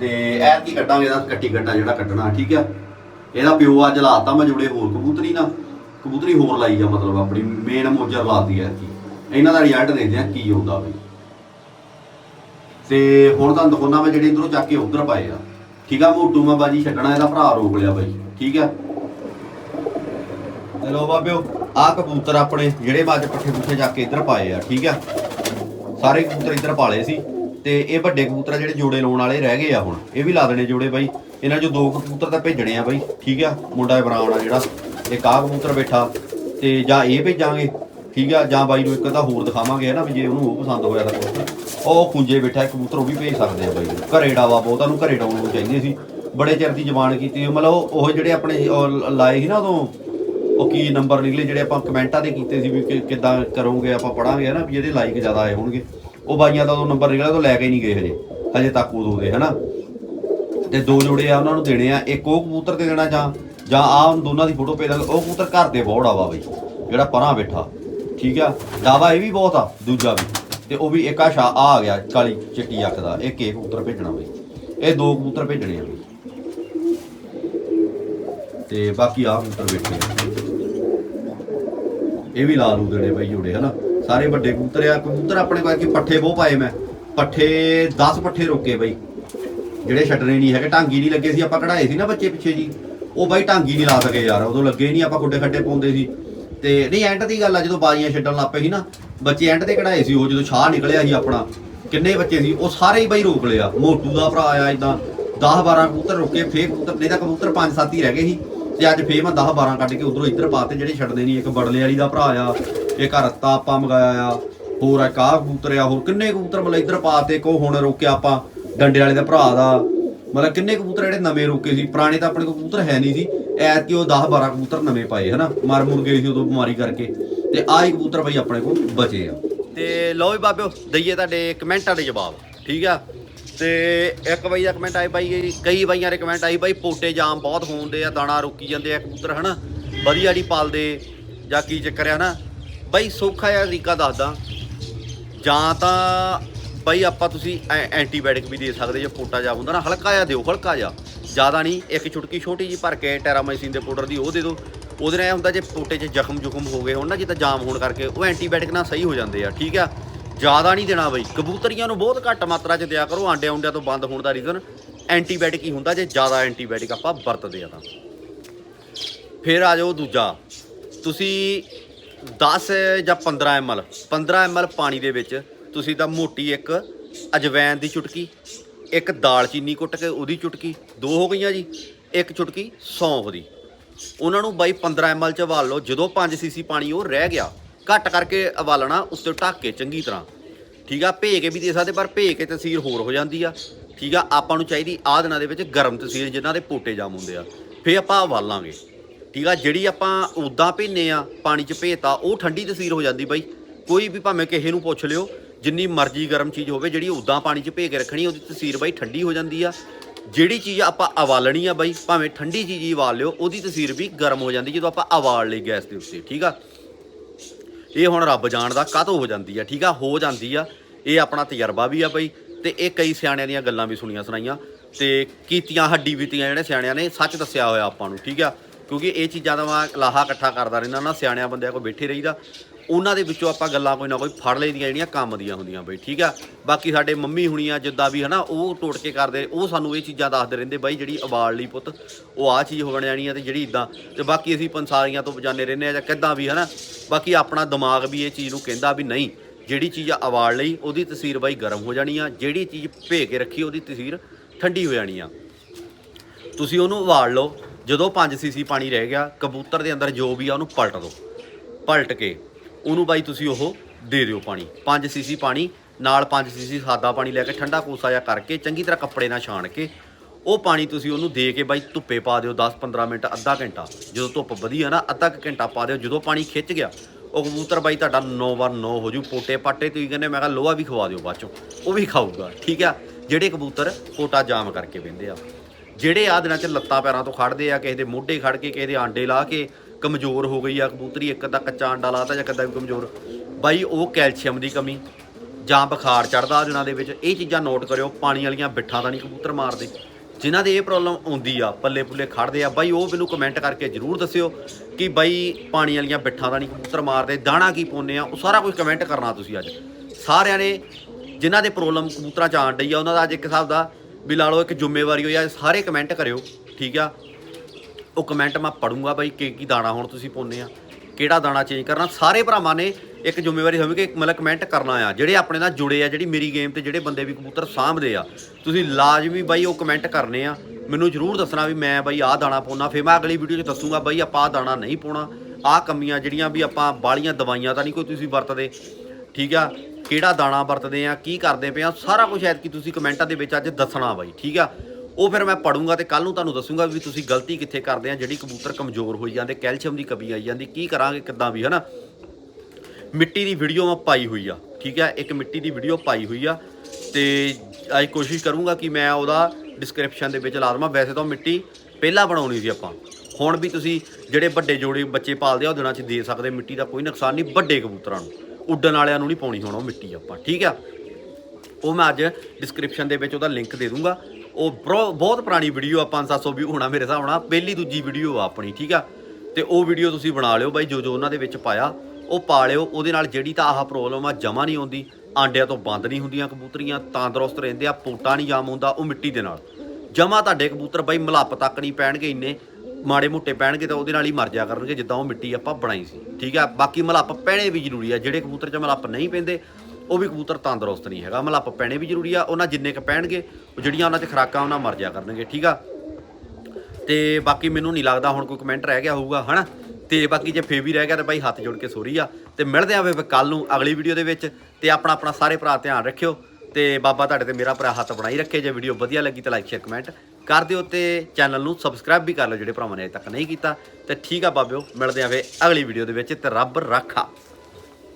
ਤੇ ਐਤਕੀ ਕੱਟਾਂਗੇ ਇਹਦਾ ਕੱਟੀ ਕੱਟਾ ਜਿਹੜਾ ਕੱਟਣਾ ਠੀਕ ਆ? ਇਹਦਾ ਪਿਓ ਅੱਜ ਲਾਤਾ ਮੈਂ ਜੁੜੇ ਹੋਰ ਕਬੂਤਰੀ ਨਾ ਕਬੂਤਰੀ ਹੋਰ ਲਾਈ ਆ, ਮਤਲਬ ਆਪਣੀ ਮੇਨ ਮੋਜਰ ਲਾਤੀ ਐਤਕੀ। ਇਹਨਾਂ ਦਾ ਰਿਜ਼ਲਟ ਦੇਖਦੇ ਆ ਕੀ ਹੁੰਦਾ ਬਈ। ਤੇ ਹੁਣ ਤੁਹਾਨੂੰ ਦਿਖਾਉਣਾ ਮੈਂ ਜਿਹੜੇ ਇਧਰੋਂ ਚੱਕ ਕੇ ਉਧਰ ਪਾਏ ਆ। ਠੀਕ ਆ, ਮੋਟੂ ਮੈਂ ਬਾਜੀ ਛੱਡਣਾ, ਇਹਦਾ ਭਰਾ ਰੋਕ ਲਿਆ ਬਾਈ। ਠੀਕ ਆ? ਚਲੋ ਬਾਬਿਓ ਆ ਕਬੂਤਰ ਆਪਣੇ ਜਿਹੜੇ ਬਾਜ ਪੱਠੇ ਪੁੱਠੇ ਜਾ ਕੇ ਇੱਧਰ ਪਾਏ ਆ, ਠੀਕ ਆ? ਸਾਰੇ ਕਬੂਤਰ ਇੱਧਰ ਪਾਲੇ ਸੀ ਤੇ ਇਹ ਵੱਡੇ ਕਬੂਤਰ ਆ ਜਿਹੜੇ ਜੋੜੇ ਲਾਉਣ ਵਾਲੇ ਰਹਿ ਗਏ ਆ ਹੁਣ। ਇਹ ਵੀ ਲਾ ਦੇਣੇ ਜੋੜੇ ਬਾਈ। ਇਹਨਾਂ ਚੋਂ ਦੋ ਕਬੂਤਰ ਤਾਂ ਭੇਜਣੇ ਆ ਬਾਈ, ਠੀਕ ਆ? ਮੁੰਡਾ ਇਬਰਾਨ ਆ ਜਿਹੜਾ, ਇੱਕ ਆਹ ਕਬੂਤਰ ਬੈਠਾ ਤੇ ਜਾਂ ਇਹ ਭੇਜਾਂਗੇ, ਠੀਕ ਆ? ਜਾਂ ਬਾਈ ਨੂੰ ਇੱਕ ਤਾਂ ਹੋਰ ਦਿਖਾਵਾਂਗੇ ਨਾ ਵੀ ਜੇ ਉਹਨੂੰ ਉਹ ਪਸੰਦ ਹੋਇਆ ਤਾਂ ਕਬੂਤਰ ਉਹ ਖੁੰਝੇ ਬੈਠਾ ਕਬੂਤਰ ਉਹ ਵੀ ਭੇਜ ਸਕਦੇ ਆ ਬਾਈ ਘਰੇ ਡਾਵਾ ਬਹੁਤਾਂ ਨੂੰ ਘਰੇ ਡਾਉਣ ਨੂੰ ਚਾਹੀਦੇ ਸੀ। ਬੜੇ ਚਿਰ ਦੀ ਜ਼ਬਾਨ ਕੀਤੀ ਮਤਲਬ ਉਹ ਉਹ ਜਿਹੜੇ ਆਪਣੇ ਲਾਏ ਸੀ ਨਾ ਉਦੋਂ, ਉਹ ਕੀ ਨੰਬਰ ਨਿਕਲੇ, ਜਿਹੜੇ ਆਪਾਂ ਕਮੈਂਟਾਂ ਤੇ ਕੀਤੇ ਸੀ ਵੀ ਕਿ- ਕਿੱਦਾਂ ਕਰੋਗੇ, ਆਪਾਂ ਪੜਾਂਗੇ ਨਾ ਵੀ ਇਹਦੇ ਲਾਈਕ ਜ਼ਿਆਦਾ ਆਏ ਹੋਣਗੇ। ਉਹ ਬਾਈਆਂ ਦਾ ਉਹ ਨੰਬਰ ਨਿਕਲਿਆ ਤਾਂ ਲੈ ਕੇ ਨਹੀਂ ਗਏ ਹਜੇ। ਹਜੇ ਤੱਕ ਉਦੋਂ ਦੇ, ਹਨਾ। ਤੇ ਦੋ ਜੋੜੇ ਆ, ਉਹਨਾਂ ਨੂੰ ਦੇਣੇ ਆ। ਇੱਕ ਉਹ ਕਬੂਤਰ 'ਤੇ ਦੇਣਾ ਜਾਂ ਜਾਂ ਆ ਦੋਨਾਂ ਦੀ ਫੋਟੋ ਭੇਜ ਉਹ ਕਬੂਤਰ ਘਰ ਦੇ ਬਹੁਤ ਆਵਾ ਬਾਈ, ਜਿਹੜਾ ਪਰਾਂ ਬੈਠਾ। ਠੀਕ ਆ? ਦਾਵਾ ਇਹ ਵੀ ਬਹੁਤ ਆ, ਦੂਜਾ ਵੀ। ਤੇ ਉਹ ਵੀ ਇੱਕ ਆ ਸ਼ਾ ਆ ਆ ਗਿਆ, ਕਾਲੀ ਚਿੱਟੀ ਅੱਖ ਦਾ। ਇੱਕ ਇਹ ਕਬੂਤਰ ਭੇਜਣਾ ਬਈ। ਇਹ ਦੋ ਕਬੂਤਰ ਭੇਜਣੇ ਆ ਬਈ। ਤੇ ਬਾਕੀ ਆ ਕਬੂਤਰ ਬੈਠੇ ਆ। ਇਹ ਵੀ ਲਾ ਲੂ ਦੇਣੇ ਬਈ ਜੋੜੇ, ਹਨਾ? ਸਾਰੇ ਵੱਡੇ ਕਬੂਤਰ ਆ। ਕਬੂਤਰ ਆਪਣੇ ਕੋਲ ਕਿ ਪੱਠੇ ਬਹੁਤ ਪਾਏ ਮੈਂ। ਪੱਠੇ 10 ਪੱਠੇ ਰੋਕੇ ਬਈ। ਜਿਹੜੇ ਛੱਡਣੇ ਨਹੀਂ ਹੈਗੇ, ਢਾਂਗੀ ਨਹੀਂ ਲੱਗੇ ਸੀ। ਆਪਾਂ ਕਢਾਏ ਸੀ ਨਾ ਬੱਚੇ ਪਿੱਛੇ ਜੀ। ਉਹ ਬਾਈ ਢਾਂਗੀ ਨਹੀਂ ਲਾ ਸਕੇ ਯਾਰ। ਉਦੋਂ ਲੱਗੇ ਨਹੀਂ, ਆਪਾਂ ਖੁੱਡੇ ਖੱਡੇ ਪਾਉਂਦੇ ਸੀ। ਤੇ ਨਹੀਂ ਐਂਡ ਦੀ ਗੱਲ ਆ, ਜਦੋਂ ਬਾਜ਼ੀਆਂ ਛੱਡਣ ਲੱਗ ਪਏ ਸੀ ਨਾ ਬੱਚੇ ਐਂਡ ਤੇ ਕਢਾਏ ਸੀ, ਉਹ ਜਦੋਂ ਸ਼ਾਹ ਨਿਕਲਿਆ ਸੀ ਆਪਣਾ, ਕਿੰਨੇ ਬੱਚੇ ਸੀ, ਉਹ ਸਾਰੇ ਹੀ ਬਾਈ ਰੋਕ ਲਿਆ। ਮੋਟੂ ਦਾ ਭਰਾ ਆਇਆ ਇਦਾਂ 10 12 ਕਬੂਤਰ ਰੋਕੇ, ਫੇਰ ਕਬੂਤਰ, ਨਹੀਂ ਤਾਂ ਕਬੂਤਰ 5 7 ਹੀ ਰਹਿ ਗਏ ਸੀ। ਤੇ ਅੱਜ ਫੇਰ ਮੈਂ 10 12 ਕੱਢ ਕੇ ਉਧਰੋਂ ਇੱਧਰ ਪਾਤੇ ਜਿਹੜੇ ਛੱਡਦੇ ਨਹੀਂ, ਇੱਕ ਬੜਲੇ ਵਾਲੀ ਦਾ ਭਰਾ ਆ, ਇੱਕ ਰੱਤਾ ਆਪਾਂ ਮੰਗਾਇਆ ਆ, ਹੋਰ ਇੱਕ ਆਹ ਕਬੂਤਰ ਆ, ਹੋਰ ਕਿੰਨੇ ਕਬੂਤਰ ਮਤਲਬ ਇੱਧਰ ਪਾਤੇ ਕੋ ਹੁਣ ਰੋਕਿਆ ਆਪਾਂ, ਡੰਡੇ ਵਾਲੇ ਦਾ ਭਰਾ ਦਾ। ਮਤਲਬ ਕਿੰਨੇ ਕਬੂਤਰ ਜਿਹੜੇ ਨਵੇਂ ਰੋਕੇ ਸੀ, ਪੁਰਾਣੇ ਤਾਂ ਆਪਣੇ ਕੋਲ ਕਬੂਤਰ ਹੈ ਨਹੀਂ ਸੀ ਐਤ ਕਿ ਉਹ 10 12 ਕਬੂਤਰ ਨਵੇਂ ਪਾਏ, ਹਨਾ? ਮਰ ਮੁਰ ਗਏ ਸੀ ਉਦੋਂ ਬਿਮਾਰੀ ਕਰਕੇ। ਤੇ ਆਹੀ ਕਬੂਤਰ ਬਈ ਆਪਣੇ ਕੋਲ ਬਚੇ ਆ। ਤੇ ਲਓ ਵੀ ਬਾਬਿਓ, ਦਈਏ ਤੁਹਾਡੇ ਕਮੈਂਟਾਂ ਦੇ ਜਵਾਬ, ਠੀਕ ਆ? ਤੇ ਇੱਕ ਬਾਈ ਦਾ ਕਮੈਂਟ ਆਈ ਬਾਈ ਕਈ ਬਾਈਆਂ ਦੇ ਕਮੈਂਟ ਆਈ ਬਾਈ, ਪੋਟੇ ਜਾਮ ਬਹੁਤ ਹੋਣਦੇ ਆ, ਦਾਣਾ ਰੋਕੀ ਜਾਂਦੇ ਆ ਕਬੂਤਰ, ਹਨਾ? ਵਧੀਆ ਨਹੀਂ ਪਾਲਦੇ, ਜਾਂ ਕੀ ਚੱਕਰ ਆ ਨਾ ਬਾਈ, ਸੌਖਾ ਜਿਹਾ ਤਰੀਕਾ ਦੱਸਦਾ। ਜਾਂ ਤਾਂ ਬਾਈ, ਆਪਾਂ ਤੁਸੀਂ ਐ- ਐਂਟੀਬਾਇਓਟਿਕ ਵੀ ਦੇ ਸਕਦੇ ਜੇ, ਪੋਟਾ ਜਾਮ ਹੁੰਦਾ ਨਾ, ਹਲਕਾ ਜਿਹਾ ਦਿਓ, ਹਲਕਾ ਜਿਹਾ। ਜ਼ਿਆਦਾ ਨਹੀਂ, ਇੱਕ ਚੁਟਕੀ ਛੋਟੀ ਜੀ ਭਰ ਕੇ, ਟੈਰਾਮਾਈਸਿਨ ਦੇ ਪਾਊਡਰ ਦੀ ਉਹ ਦੇ ਦਿਓ। ਉਹਦੇ ਨਾਲ ਇਹ ਹੁੰਦਾ ਜੇ ਪੋਟੇ 'ਚ ਜ਼ਖਮ ਜ਼ੁਖਮ ਹੋ ਗਏ ਹੋਣ ਨਾ, ਜਿੱਦਾਂ ਜਾਮ ਹੋਣ ਕਰਕੇ, ਉਹ ਐਂਟੀਬਾਇਓਟਿਕ ਨਾਲ ਸਹੀ ਹੋ ਜਾਂਦੇ ਆ, ਠੀਕ ਆ? ਜ਼ਿਆਦਾ ਨਹੀਂ ਦੇਣਾ ਬਈ। ਕਬੂਤਰੀਆਂ ਨੂੰ ਬਹੁਤ ਘੱਟ ਮਾਤਰਾ 'ਚ ਦਿਆ ਕਰੋ ਆਂਡੇ ਆਉਂਡਿਆਂ ਤੋਂ ਬੰਦ ਹੋਣ ਦਾ ਰੀਜ਼ਨ ਐਂਟੀਬਾਇਓਟਿਕ ਹੀ ਹੁੰਦਾ, ਜੇ ਜ਼ਿਆਦਾ ਐਂਟੀਬਾਇਓਟਿਕ ਆਪਾਂ ਵਰਤਦੇ ਆ ਤਾਂ। ਫਿਰ ਆ ਜਾਓ ਦੂਜਾ। ਤੁਸੀਂ 10 ਜਾਂ 15 ml 15 ml ਪਾਣੀ ਦੇ ਵਿੱਚ ਤੁਸੀਂ ਤਾਂ ਮੋਟੀ ਇੱਕ ਅਜਵੈਨ ਦੀ ਚੁਟਕੀ, ਇੱਕ ਦਾਲਚੀਨੀ ਕੁੱਟ ਕੇ ਉਹਦੀ ਚੁਟਕੀ, ਦੋ ਹੋ ਗਈਆਂ ਜੀ, ਇੱਕ ਚੁਟਕੀ ਸੌਂਫ ਦੀ। ਉਹਨਾਂ ਨੂੰ ਬਾਈ 15 ml ਚ ਉਬਾਲ ਲਓ, ਜਦੋਂ 5 ਸੀਸੀ ਪਾਣੀ ਉਹ ਰਹਿ ਗਿਆ, ਘੱਟ ਕਰਕੇ ਉਬਾਲਣਾ ਉੱਤੇ ਢੱਕ ਕੇ ਚੰਗੀ ਤਰ੍ਹਾਂ। ਠੀਕ ਆ ਭੇ ਕੇ ਵੀ ਦੇ ਸਕਦੇ, ਪਰ ਭੇ ਕੇ ਤਸੀਰ ਹੋਰ ਹੋ ਜਾਂਦੀ ਆ। ਠੀਕ ਆ, ਆਪਾਂ ਨੂੰ ਚਾਹੀਦੀ ਆਹ ਦਿਨਾਂ ਦੇ ਵਿੱਚ ਗਰਮ ਤਸੀਰ, ਜਿਨ੍ਹਾਂ ਦੇ ਪੋਟੇ ਜਾਮ ਹੁੰਦੇ ਆ। ਫੇ ਆਪਾਂ ਉਬਾਲਾਂਗੇ। ਠੀਕ ਆ, ਜਿਹੜੀ ਆਪਾਂ ਉਦਾਂ ਭੇਨੇ ਆ, ਪਾਣੀ 'ਚ ਭੇਤਾ, ਉਹ ਠੰਡੀ ਤਸੀਰ ਹੋ ਜਾਂਦੀ ਬਾਈ। ਕੋਈ ਵੀ ਭਾਵੇਂ ਕਿਸੇ ਨੂੰ ਪੁੱਛ ਲਿਓ, ਜਿੰਨੀ ਮਰਜ਼ੀ ਗਰਮ ਚੀਜ਼ ਹੋਵੇ, ਜਿਹੜੀ ਉਦਾਂ ਪਾਣੀ 'ਚ ਭੇ ਕੇ ਰੱਖਣੀ, ਉਹਦੀ ਤਸੀਰ ਬਾਈ ਠੰਡੀ ਹੋ ਜਾਂਦੀ ਆ। ਜਿਹੜੀ ਚੀਜ਼ ਆਪਾਂ ਉਬਾਲਣੀ ਆ ਬਾਈ, ਭਾਵੇਂ ਠੰਡੀ ਚੀਜ਼ ਹੀ ਉਬਾਲ ਲਿਓ, ਉਹਦੀ ਤਸਵੀਰ ਵੀ ਗਰਮ ਹੋ ਜਾਂਦੀ ਜਦੋਂ ਆਪਾਂ ਉਬਾਲ ਲਈ ਗੈਸ ਦੇ ਉੱਤੇ, ਠੀਕ ਆ? ਇਹ ਹੁਣ ਰੱਬ ਜਾਣਦਾ ਕਾਹਤੋਂ ਹੋ ਜਾਂਦੀ ਆ, ਠੀਕ ਆ? ਹੋ ਜਾਂਦੀ ਆ, ਇਹ ਆਪਣਾ ਤਜਰਬਾ ਵੀ ਆ ਬਈ, ਤੇ ਇਹ ਕਈ ਸਿਆਣਿਆਂ ਦੀਆਂ ਗੱਲਾਂ ਵੀ ਸੁਣੀਆਂ ਸੁਣਾਈਆਂ, ਤੇ ਕੀਤੀਆਂ, ਹੱਡੀ ਬੀਤੀਆਂ ਜਿਹੜੇ ਸਿਆਣਿਆਂ ਨੇ, ਸੱਚ ਦੱਸਿਆ ਹੋਇਆ ਆਪਾਂ ਨੂੰ, ਠੀਕ ਆ? ਕਿਉਂਕਿ ਇਹ ਚੀਜ਼ਾਂ ਦਾ ਮੈਂ ਲਾਹਾ ਇਕੱਠਾ ਕਰਦਾ ਰਹਿੰਦਾ ਨਾ, ਸਿਆਣਿਆਂ ਬੰਦਿਆਂ ਕੋਲ ਬੈਠੇ ਰਹੀਦਾ ਉਹਨਾਂ ਦੇ ਵਿੱਚੋਂ ਆਪਾਂ ਗੱਲਾਂ ਕੋਈ ਨਾ ਕੋਈ ਫੜ ਲਈਦੀਆਂ ਜਿਹੜੀਆਂ ਕੰਮ ਦੀਆਂ ਹੁੰਦੀਆਂ ਬਈ, ਠੀਕ ਆ? ਬਾਕੀ ਸਾਡੇ ਮੰਮੀ ਹੁਣੀਆਂ ਜਿੱਦਾਂ ਵੀ ਹਨਾ, ਉਹ ਟੋਟਕੇ ਕਰਦੇ, ਉਹ ਸਾਨੂੰ ਇਹ ਚੀਜ਼ਾਂ ਦੱਸਦੇ ਰਹਿੰਦੇ ਬਾਈ, ਜਿਹੜੀ ਉਬਾਲ ਲਈ ਪੁੱਤ, ਉਹ ਆ ਚੀਜ਼ ਹੋ ਜਾਣੀ ਆ ਤੇ ਜਿਹੜੀ ਇਦਾਂ ਤੇ ਬਾਕੀ ਅਸੀਂ ਪੰਸਾਰੀਆਂ ਤੋਂ ਬਜਾਨੇ ਰਹਿੰਦੇ ਆ ਜਾਂ ਕਿੱਦਾਂ ਵੀ ਹਨਾ, ਬਾਕੀ ਆਪਣਾ ਦਿਮਾਗ ਵੀ ਇਹ ਚੀਜ਼ ਨੂੰ ਕਹਿੰਦਾ ਵੀ ਨਹੀਂ, ਜਿਹੜੀ ਚੀਜ਼ ਉਬਾਲ ਲਈ, ਉਹਦੀ ਤਸੀਰ ਬਾਈ ਗਰਮ ਹੋ ਜਾਣੀ ਆ, ਜਿਹੜੀ ਚੀਜ਼ ਭੇ ਕੇ ਰੱਖੀ, ਉਹਦੀ ਤਸੀਰ ਠੰਡੀ ਹੋ ਜਾਣੀ ਆ। ਤੁਸੀਂ ਉਹਨੂੰ ਉਬਾਲ ਲਓ, ਜਦੋਂ 5 ਸੀਸੀ ਪਾਣੀ ਰਹਿ ਗਿਆ, ਕਬੂਤਰ ਦੇ ਅੰਦਰ ਜੋ ਵੀ ਆ, ਉਹਨੂੰ ਪਲਟ ਦਿਓ, ਪਲਟ ਕੇ। ਉਹਨੂੰ ਬਾਈ ਤੁਸੀਂ ਉਹ ਦੇ ਦਿਓ ਪਾਣੀ। 5 ਸੀਸੀ ਪਾਣੀ, ਨਾਲ 5 ਸੀਸੀ ਸਾਦਾ ਪਾਣੀ ਲੈ ਕੇ ਠੰਡਾ ਕੋਸਾ ਜਿਹਾ ਕਰਕੇ ਚੰਗੀ ਤਰ੍ਹਾਂ ਕੱਪੜੇ ਨਾਲ ਛਾਣ ਕੇ ਉਹ ਪਾਣੀ ਤੁਸੀਂ ਉਹਨੂੰ ਦੇ ਕੇ ਬਾਈ ਧੁੱਪੇ ਪਾ ਦਿਓ 10-15 ਮਿੰਟ, ਅੱਧਾ ਘੰਟਾ। ਜਦੋਂ ਧੁੱਪ ਵਧੀਆ ਨਾ, ਅੱਧਾ ਕੁ ਘੰਟਾ ਪਾ ਦਿਓ, ਜਦੋਂ ਪਾਣੀ ਖਿੱਚ ਗਿਆ, ਉਹ ਕਬੂਤਰ ਬਾਈ ਤੁਹਾਡਾ 9 ਵਾਰ 9 ਹੋ ਜੂ, ਪੋਟੇ ਪਾਟੇ ਤੁਸੀਂ ਕਹਿੰਦੇ, ਮੈਂ ਕਿਹਾ ਲੋਹਾ ਵੀ ਖਵਾ ਦਿਓ ਬਾਅਦ ਚੋਂ, ਉਹ ਵੀ ਖਾਊਗਾ, ਠੀਕ ਆ? ਜਿਹੜੇ ਕਬੂਤਰ ਕੋਟਾ ਜਾਮ ਕਰਕੇ ਬਹਿੰਦੇ ਆ। ਜਿਹੜੇ ਆ ਦਿਨਾਂ 'ਚ ਲੱਤਾਂ ਪੈਰਾਂ ਤੋਂ ਖੜਦੇ ਆ, ਕਿਸੇ ਦੇ ਮੋਢੇ ਖੜ ਕੇ, ਕਿਸੇ ਦੇ ਆਂਡੇ ਲਾ ਕੇ ਕਮਜ਼ੋਰ ਹੋ ਗਈ ਆ, ਕਬੂਤਰੀ ਇੱਕ ਅੱਧਾ ਕੱਚਾ ਆਂਡਾ ਲਾਤਾ ਜਾਂ ਕਦਾ ਵੀ ਕਮਜ਼ੋਰ। ਬਾਈ, ਉਹ ਕੈਲਸ਼ੀਅਮ ਦੀ ਕਮੀ ਜਾਂ ਬੁਖਾਰ ਚੜਦਾ ਦਿਨਾਂ ਦੇ ਵਿੱਚ, ਇਹ ਚੀਜ਼ਾਂ ਨੋਟ ਕਰਿਓ, ਪਾਣੀ ਵਾਲੀਆਂ ਬਿੱਠਾਂ ਦਾ ਨਹੀਂ ਕਬੂਤਰ ਮਾਰਦੇ। ਜਿਨ੍ਹਾਂ ਦੇ ਇਹ ਪ੍ਰੋਬਲਮ ਆਉਂਦੀ ਆ ਪੱਲੇ ਪੁੱਲੇ ਖੜਦੇ ਆ, ਬਾਈ, ਉਹ ਮੈਨੂੰ ਕਮੈਂਟ ਕਰਕੇ ਜਰੂਰ ਦੱਸਿਓ ਕਿ ਬਾਈ, ਪਾਣੀ ਵਾਲੀਆਂ ਬਿੱਠਾਂ ਦਾ ਨਹੀਂ ਕਬੂਤਰ ਮਾਰਦੇ, ਦਾਣਾ ਕੀ ਪਾਉਂਦੇ ਆ, ਉਹ ਸਾਰਾ ਕੁਝ ਕਮੈਂਟ ਕਰਨਾ ਤੁਸੀਂ ਅੱਜ। ਸਾਰਿਆਂ ਨੇ ਜਿਨ੍ਹਾਂ ਦੇ ਪ੍ਰੋਬਲਮ ਕਬੂਤਰਾਂ ਚ ਆਣ ਡਈ ਆ, ਉਹਨਾਂ ਦਾ ਅੱਜ ਇੱਕ ਹਿਸਾਬ ਦਾ ਵੀ ਲਾ ਲਓ, ਇੱਕ ਜ਼ਿੰਮੇਵਾਰੀ ਹੋਈ ਆ, ਸਾਰੇ ਕਮੈਂਟ ਕਰਿਓ, ਠੀਕ ਆ? ਉਹ ਕਮੈਂਟ ਮੈਂ ਪੜੂੰਗਾ ਬਾਈ ਕੀ ਕੀ ਦਾਣਾ ਹੁਣ ਤੁਸੀਂ ਪਾਉਂਦੇ ਆ। ਕਿਹੜਾ ਦਾਣਾ ਚੇਂਜ ਕਰਨਾ? ਸਾਰੇ ਭਰਾਵਾਂ ਨੇ ਇੱਕ ਜ਼ਿੰਮੇਵਾਰੀ ਹੋਵੇ ਕਿ ਮਤਲਬ ਕਮੈਂਟ ਕਰਨਾ ਆ। ਜਿਹੜੇ ਆਪਣੇ ਨਾਲ ਜੁੜੇ ਆ, ਜਿਹੜੀ ਮੇਰੀ ਗੇਮ ਤੇ ਜਿਹੜੇ ਬੰਦੇ ਵੀ ਕਬੂਤਰ ਸਾਂਭਦੇ ਆ, ਤੁਸੀਂ ਲਾਜ਼ਮੀ ਬਾਈ ਉਹ ਕਮੈਂਟ ਕਰਨੇ ਆ। ਮੈਨੂੰ ਜਰੂਰ ਦੱਸਣਾ ਵੀ ਮੈਂ ਬਾਈ ਆਹ ਦਾਣਾ ਪਾਉਣਾ ਫਿਰ ਮੈਂ ਅਗਲੀ ਵੀਡੀਓ 'ਚ ਦੱਸੂਗਾ ਬਾਈ ਆਪਾਂ ਆਹ ਦਾਣਾ ਨਹੀਂ ਪਾਉਣਾ। ਆਹ ਕਮੀਆਂ ਜਿਹੜੀਆਂ ਵੀ ਆਪਾਂ ਬਾਲੀਆਂ ਦਵਾਈਆਂ ਤਾਂ ਨਹੀਂ ਕੋਈ ਤੁਸੀਂ ਵਰਤਦੇ। ਠੀਕ ਆ? ਕਿਹੜਾ ਦਾਣਾ ਵਰਤਦੇ ਆ, ਕੀ ਕਰਦੇ ਪਏ ਆ, ਸਾਰਾ ਕੁਝ ਐਤਕੀ ਤੁਸੀਂ ਕਮੈਂਟਾਂ ਦੇ ਵਿੱਚ ਅੱਜ ਦੱਸਣਾ ਬਾਈ। ਠੀਕ ਆ? ਉਹ ਫਿਰ ਮੈਂ ਪੜੂੰਗਾ ਤੇ ਕੱਲ ਨੂੰ ਤੁਹਾਨੂੰ ਦੱਸੂਗਾ ਵੀ ਤੁਸੀਂ ਗਲਤੀ ਕਿੱਥੇ ਕਰਦੇ ਆ, ਜਿਹੜੀ ਕਬੂਤਰ ਕਮਜ਼ੋਰ ਹੋਈ ਜਾਂਦੇ, ਕੈਲਸ਼ੀਅਮ ਦੀ ਕਮੀ ਆਈ ਜਾਂਦੀ, ਕੀ ਕਰਾਂਗੇ, ਕਿੱਦਾਂ ਵੀ, ਹਨਾ? ਮਿੱਟੀ ਦੀ ਵੀਡੀਓ ਮੈਂ ਪਾਈ ਹੋਈ ਆ, ਠੀਕ ਹੈ ਇੱਕ ਮਿੱਟੀ ਦੀ ਵੀਡੀਓ ਪਾਈ ਹੋਈ ਆ ਤੇ ਅੱਜ ਕੋਸ਼ਿਸ਼ ਕਰੂੰਗਾ ਕਿ ਮੈਂ ਉਹਦਾ ਡਿਸਕ੍ਰਿਪਸ਼ਨ ਦੇ ਵਿੱਚ ਲਾ ਦਵਾਂ। ਵੈਸੇ ਤਾਂ ਉਹ ਮਿੱਟੀ ਪਹਿਲਾਂ ਬਣਾਉਣੀ ਸੀ ਆਪਾਂ। ਹੁਣ ਵੀ ਤੁਸੀਂ ਜਿਹੜੇ ਵੱਡੇ ਜੋੜੇ ਬੱਚੇ ਪਾਲਦੇ ਆ, ਉਹ ਦਿਨਾਂ 'ਚ ਦੇ ਸਕਦੇ, ਮਿੱਟੀ ਦਾ ਕੋਈ ਨੁਕਸਾਨ ਨਹੀਂ, ਵੱਡੇ ਕਬੂਤਰਾਂ ਨੂੰ। ਉੱਡਣ ਵਾਲਿਆਂ ਨੂੰ ਨਹੀਂ ਪਾਉਣੀ ਹੁਣ ਉਹ ਮਿੱਟੀ ਆਪਾਂ, ਠੀਕ ਆ? ਉਹ ਮੈਂ ਅੱਜ ਡਿਸਕ੍ਰਿਪਸ਼ਨ ਦੇ ਵਿੱਚ ਉਹਦਾ ਲਿੰਕ ਦੇ ਦੂੰਗਾ। ਉਹ ਬਰੋ- ਬਹੁਤ ਪੁਰਾਣੀ ਵੀਡੀਓ ਆ 5-700 ਵੀ ਹੋਣਾ ਮੇਰੇ ਹਿਸਾਬ ਨਾਲ। ਪਹਿਲੀ ਦੂਜੀ ਵੀਡੀਓ ਆ ਆਪਣੀ, ਠੀਕ ਆ? ਤੇ ਉਹ ਵੀਡੀਓ ਤੁਸੀਂ ਬਣਾ ਲਿਓ ਬਾਈ, ਜੋ ਜੋ ਉਹਨਾਂ ਦੇ ਵਿੱਚ ਪਾਇਆ, ਉਹ ਪਾ ਲਿਓ। ਉਹਦੇ ਨਾਲ ਜਿਹੜੀ ਤਾਂ ਆਹ ਪ੍ਰੋਬਲਮ ਆ, ਜਮਾ ਨਹੀਂ ਆਉਂਦੀ। ਆਂਡਿਆਂ ਤੋਂ ਬੰਦ ਨਹੀਂ ਹੁੰਦੀਆਂ ਕਬੂਤਰੀਆਂ, ਤੰਦਰੁਸਤ ਰਹਿੰਦੇ ਆ, ਪੋਟਾ ਨਹੀਂ ਜਾਮ ਹੁੰਦਾ ਉਹ ਮਿੱਟੀ ਦੇ ਨਾਲ। ਜਮਾ ਤੁਹਾਡੇ ਕਬੂਤਰ ਬਾਈ ਮਲੱਪ ਤੱਕ ਨਹੀਂ ਪੈਣਗੇ ਇੰਨੇ। ਮਾੜੇ ਮੋਟੇ ਪੈਣਗੇ ਤਾਂ ਉਹਦੇ ਨਾਲ ਹੀ ਮਰ ਜਾ ਕਰਨਗੇ, ਜਿੱਦਾਂ ਉਹ ਮਿੱਟੀ ਆਪਾਂ ਬਣਾਈ ਸੀ, ਠੀਕ ਆ? ਬਾਕੀ ਮਲੱਪ ਪੈਣੇ ਵੀ ਜ਼ਰੂਰੀ ਆ, ਜਿਹੜੇ ਕਬੂਤਰ 'ਚ ਮਲੱਪ ਨਹੀਂ ਪੈਂਦੇ ਉਹ ਵੀ ਕਬੂਤਰ ਤੰਦਰੁਸਤ ਨਹੀਂ ਹੈਗਾ। ਮਲੱਪ ਪੈਣੇ ਵੀ ਜ਼ਰੂਰੀ ਆ, ਉਹਨਾਂ ਜਿੰਨੇ ਕ ਪੈਣਗੇ, ਉਹ ਜਿਹੜੀਆਂ ਉਹਨਾਂ 'ਚ ਖਰਾਕਾਂ, ਉਹਨਾਂ ਮਰ ਜਾ ਕਰਨਗੇ, ਠੀਕ ਆ? ਤੇ ਬਾਕੀ ਮੈਨੂੰ ਨਹੀਂ ਲੱਗਦਾ ਹੁਣ ਕੋਈ ਕਮੈਂਟ ਰਹਿ ਗਿਆ ਹੋਊਗਾ, ਹਨਾ? ਤੇ ਬਾਕੀ ਜੇ ਫੇਰ ਵੀ ਰਹਿ ਗਿਆ ਤਾਂ ਬਾਈ ਹੱਥ ਜੋੜ ਕੇ ਸੋਰੀ ਆ। ਤੇ ਮਿਲਦੇ ਆਂ ਫਿਰ ਕੱਲ ਨੂੰ ਅਗਲੀ ਵੀਡੀਓ ਦੇ ਵਿੱਚ। ਤੇ ਆਪਣਾ ਆਪਣਾ ਸਾਰੇ ਭਰਾ ਧਿਆਨ ਰੱਖਿਓ। ਤੇ ਬਾਬਾ ਤੁਹਾਡੇ ਤੇ ਮੇਰਾ ਭਰਾ ਹੱਥ ਬਣਾਈ ਰੱਖੇ। ਜੇ ਵੀਡੀਓ ਵਧੀਆ ਲੱਗੀ ਤਾਂ ਲਾਈਕ ਸ਼ੇਅਰ ਕਮੈਂਟ ਕਰ ਦਿਓ ਤੇ ਚੈਨਲ ਨੂੰ ਸਬਸਕ੍ਰਾਈਬ ਵੀ ਕਰ ਲਓ ਜਿਹੜੇ ਭਰਾਵਾਂ ਨੇ ਅਜੇ ਤੱਕ ਨਹੀਂ ਕੀਤਾ। ਤੇ ਠੀਕ ਆ ਬਾਬਿਓ, ਮਿਲਦੇ ਆਂ ਫਿਰ ਅਗਲੀ ਵੀਡੀਓ ਦੇ ਵਿੱਚ। ਤੇ ਰੱਬ ਰਾਖਾ।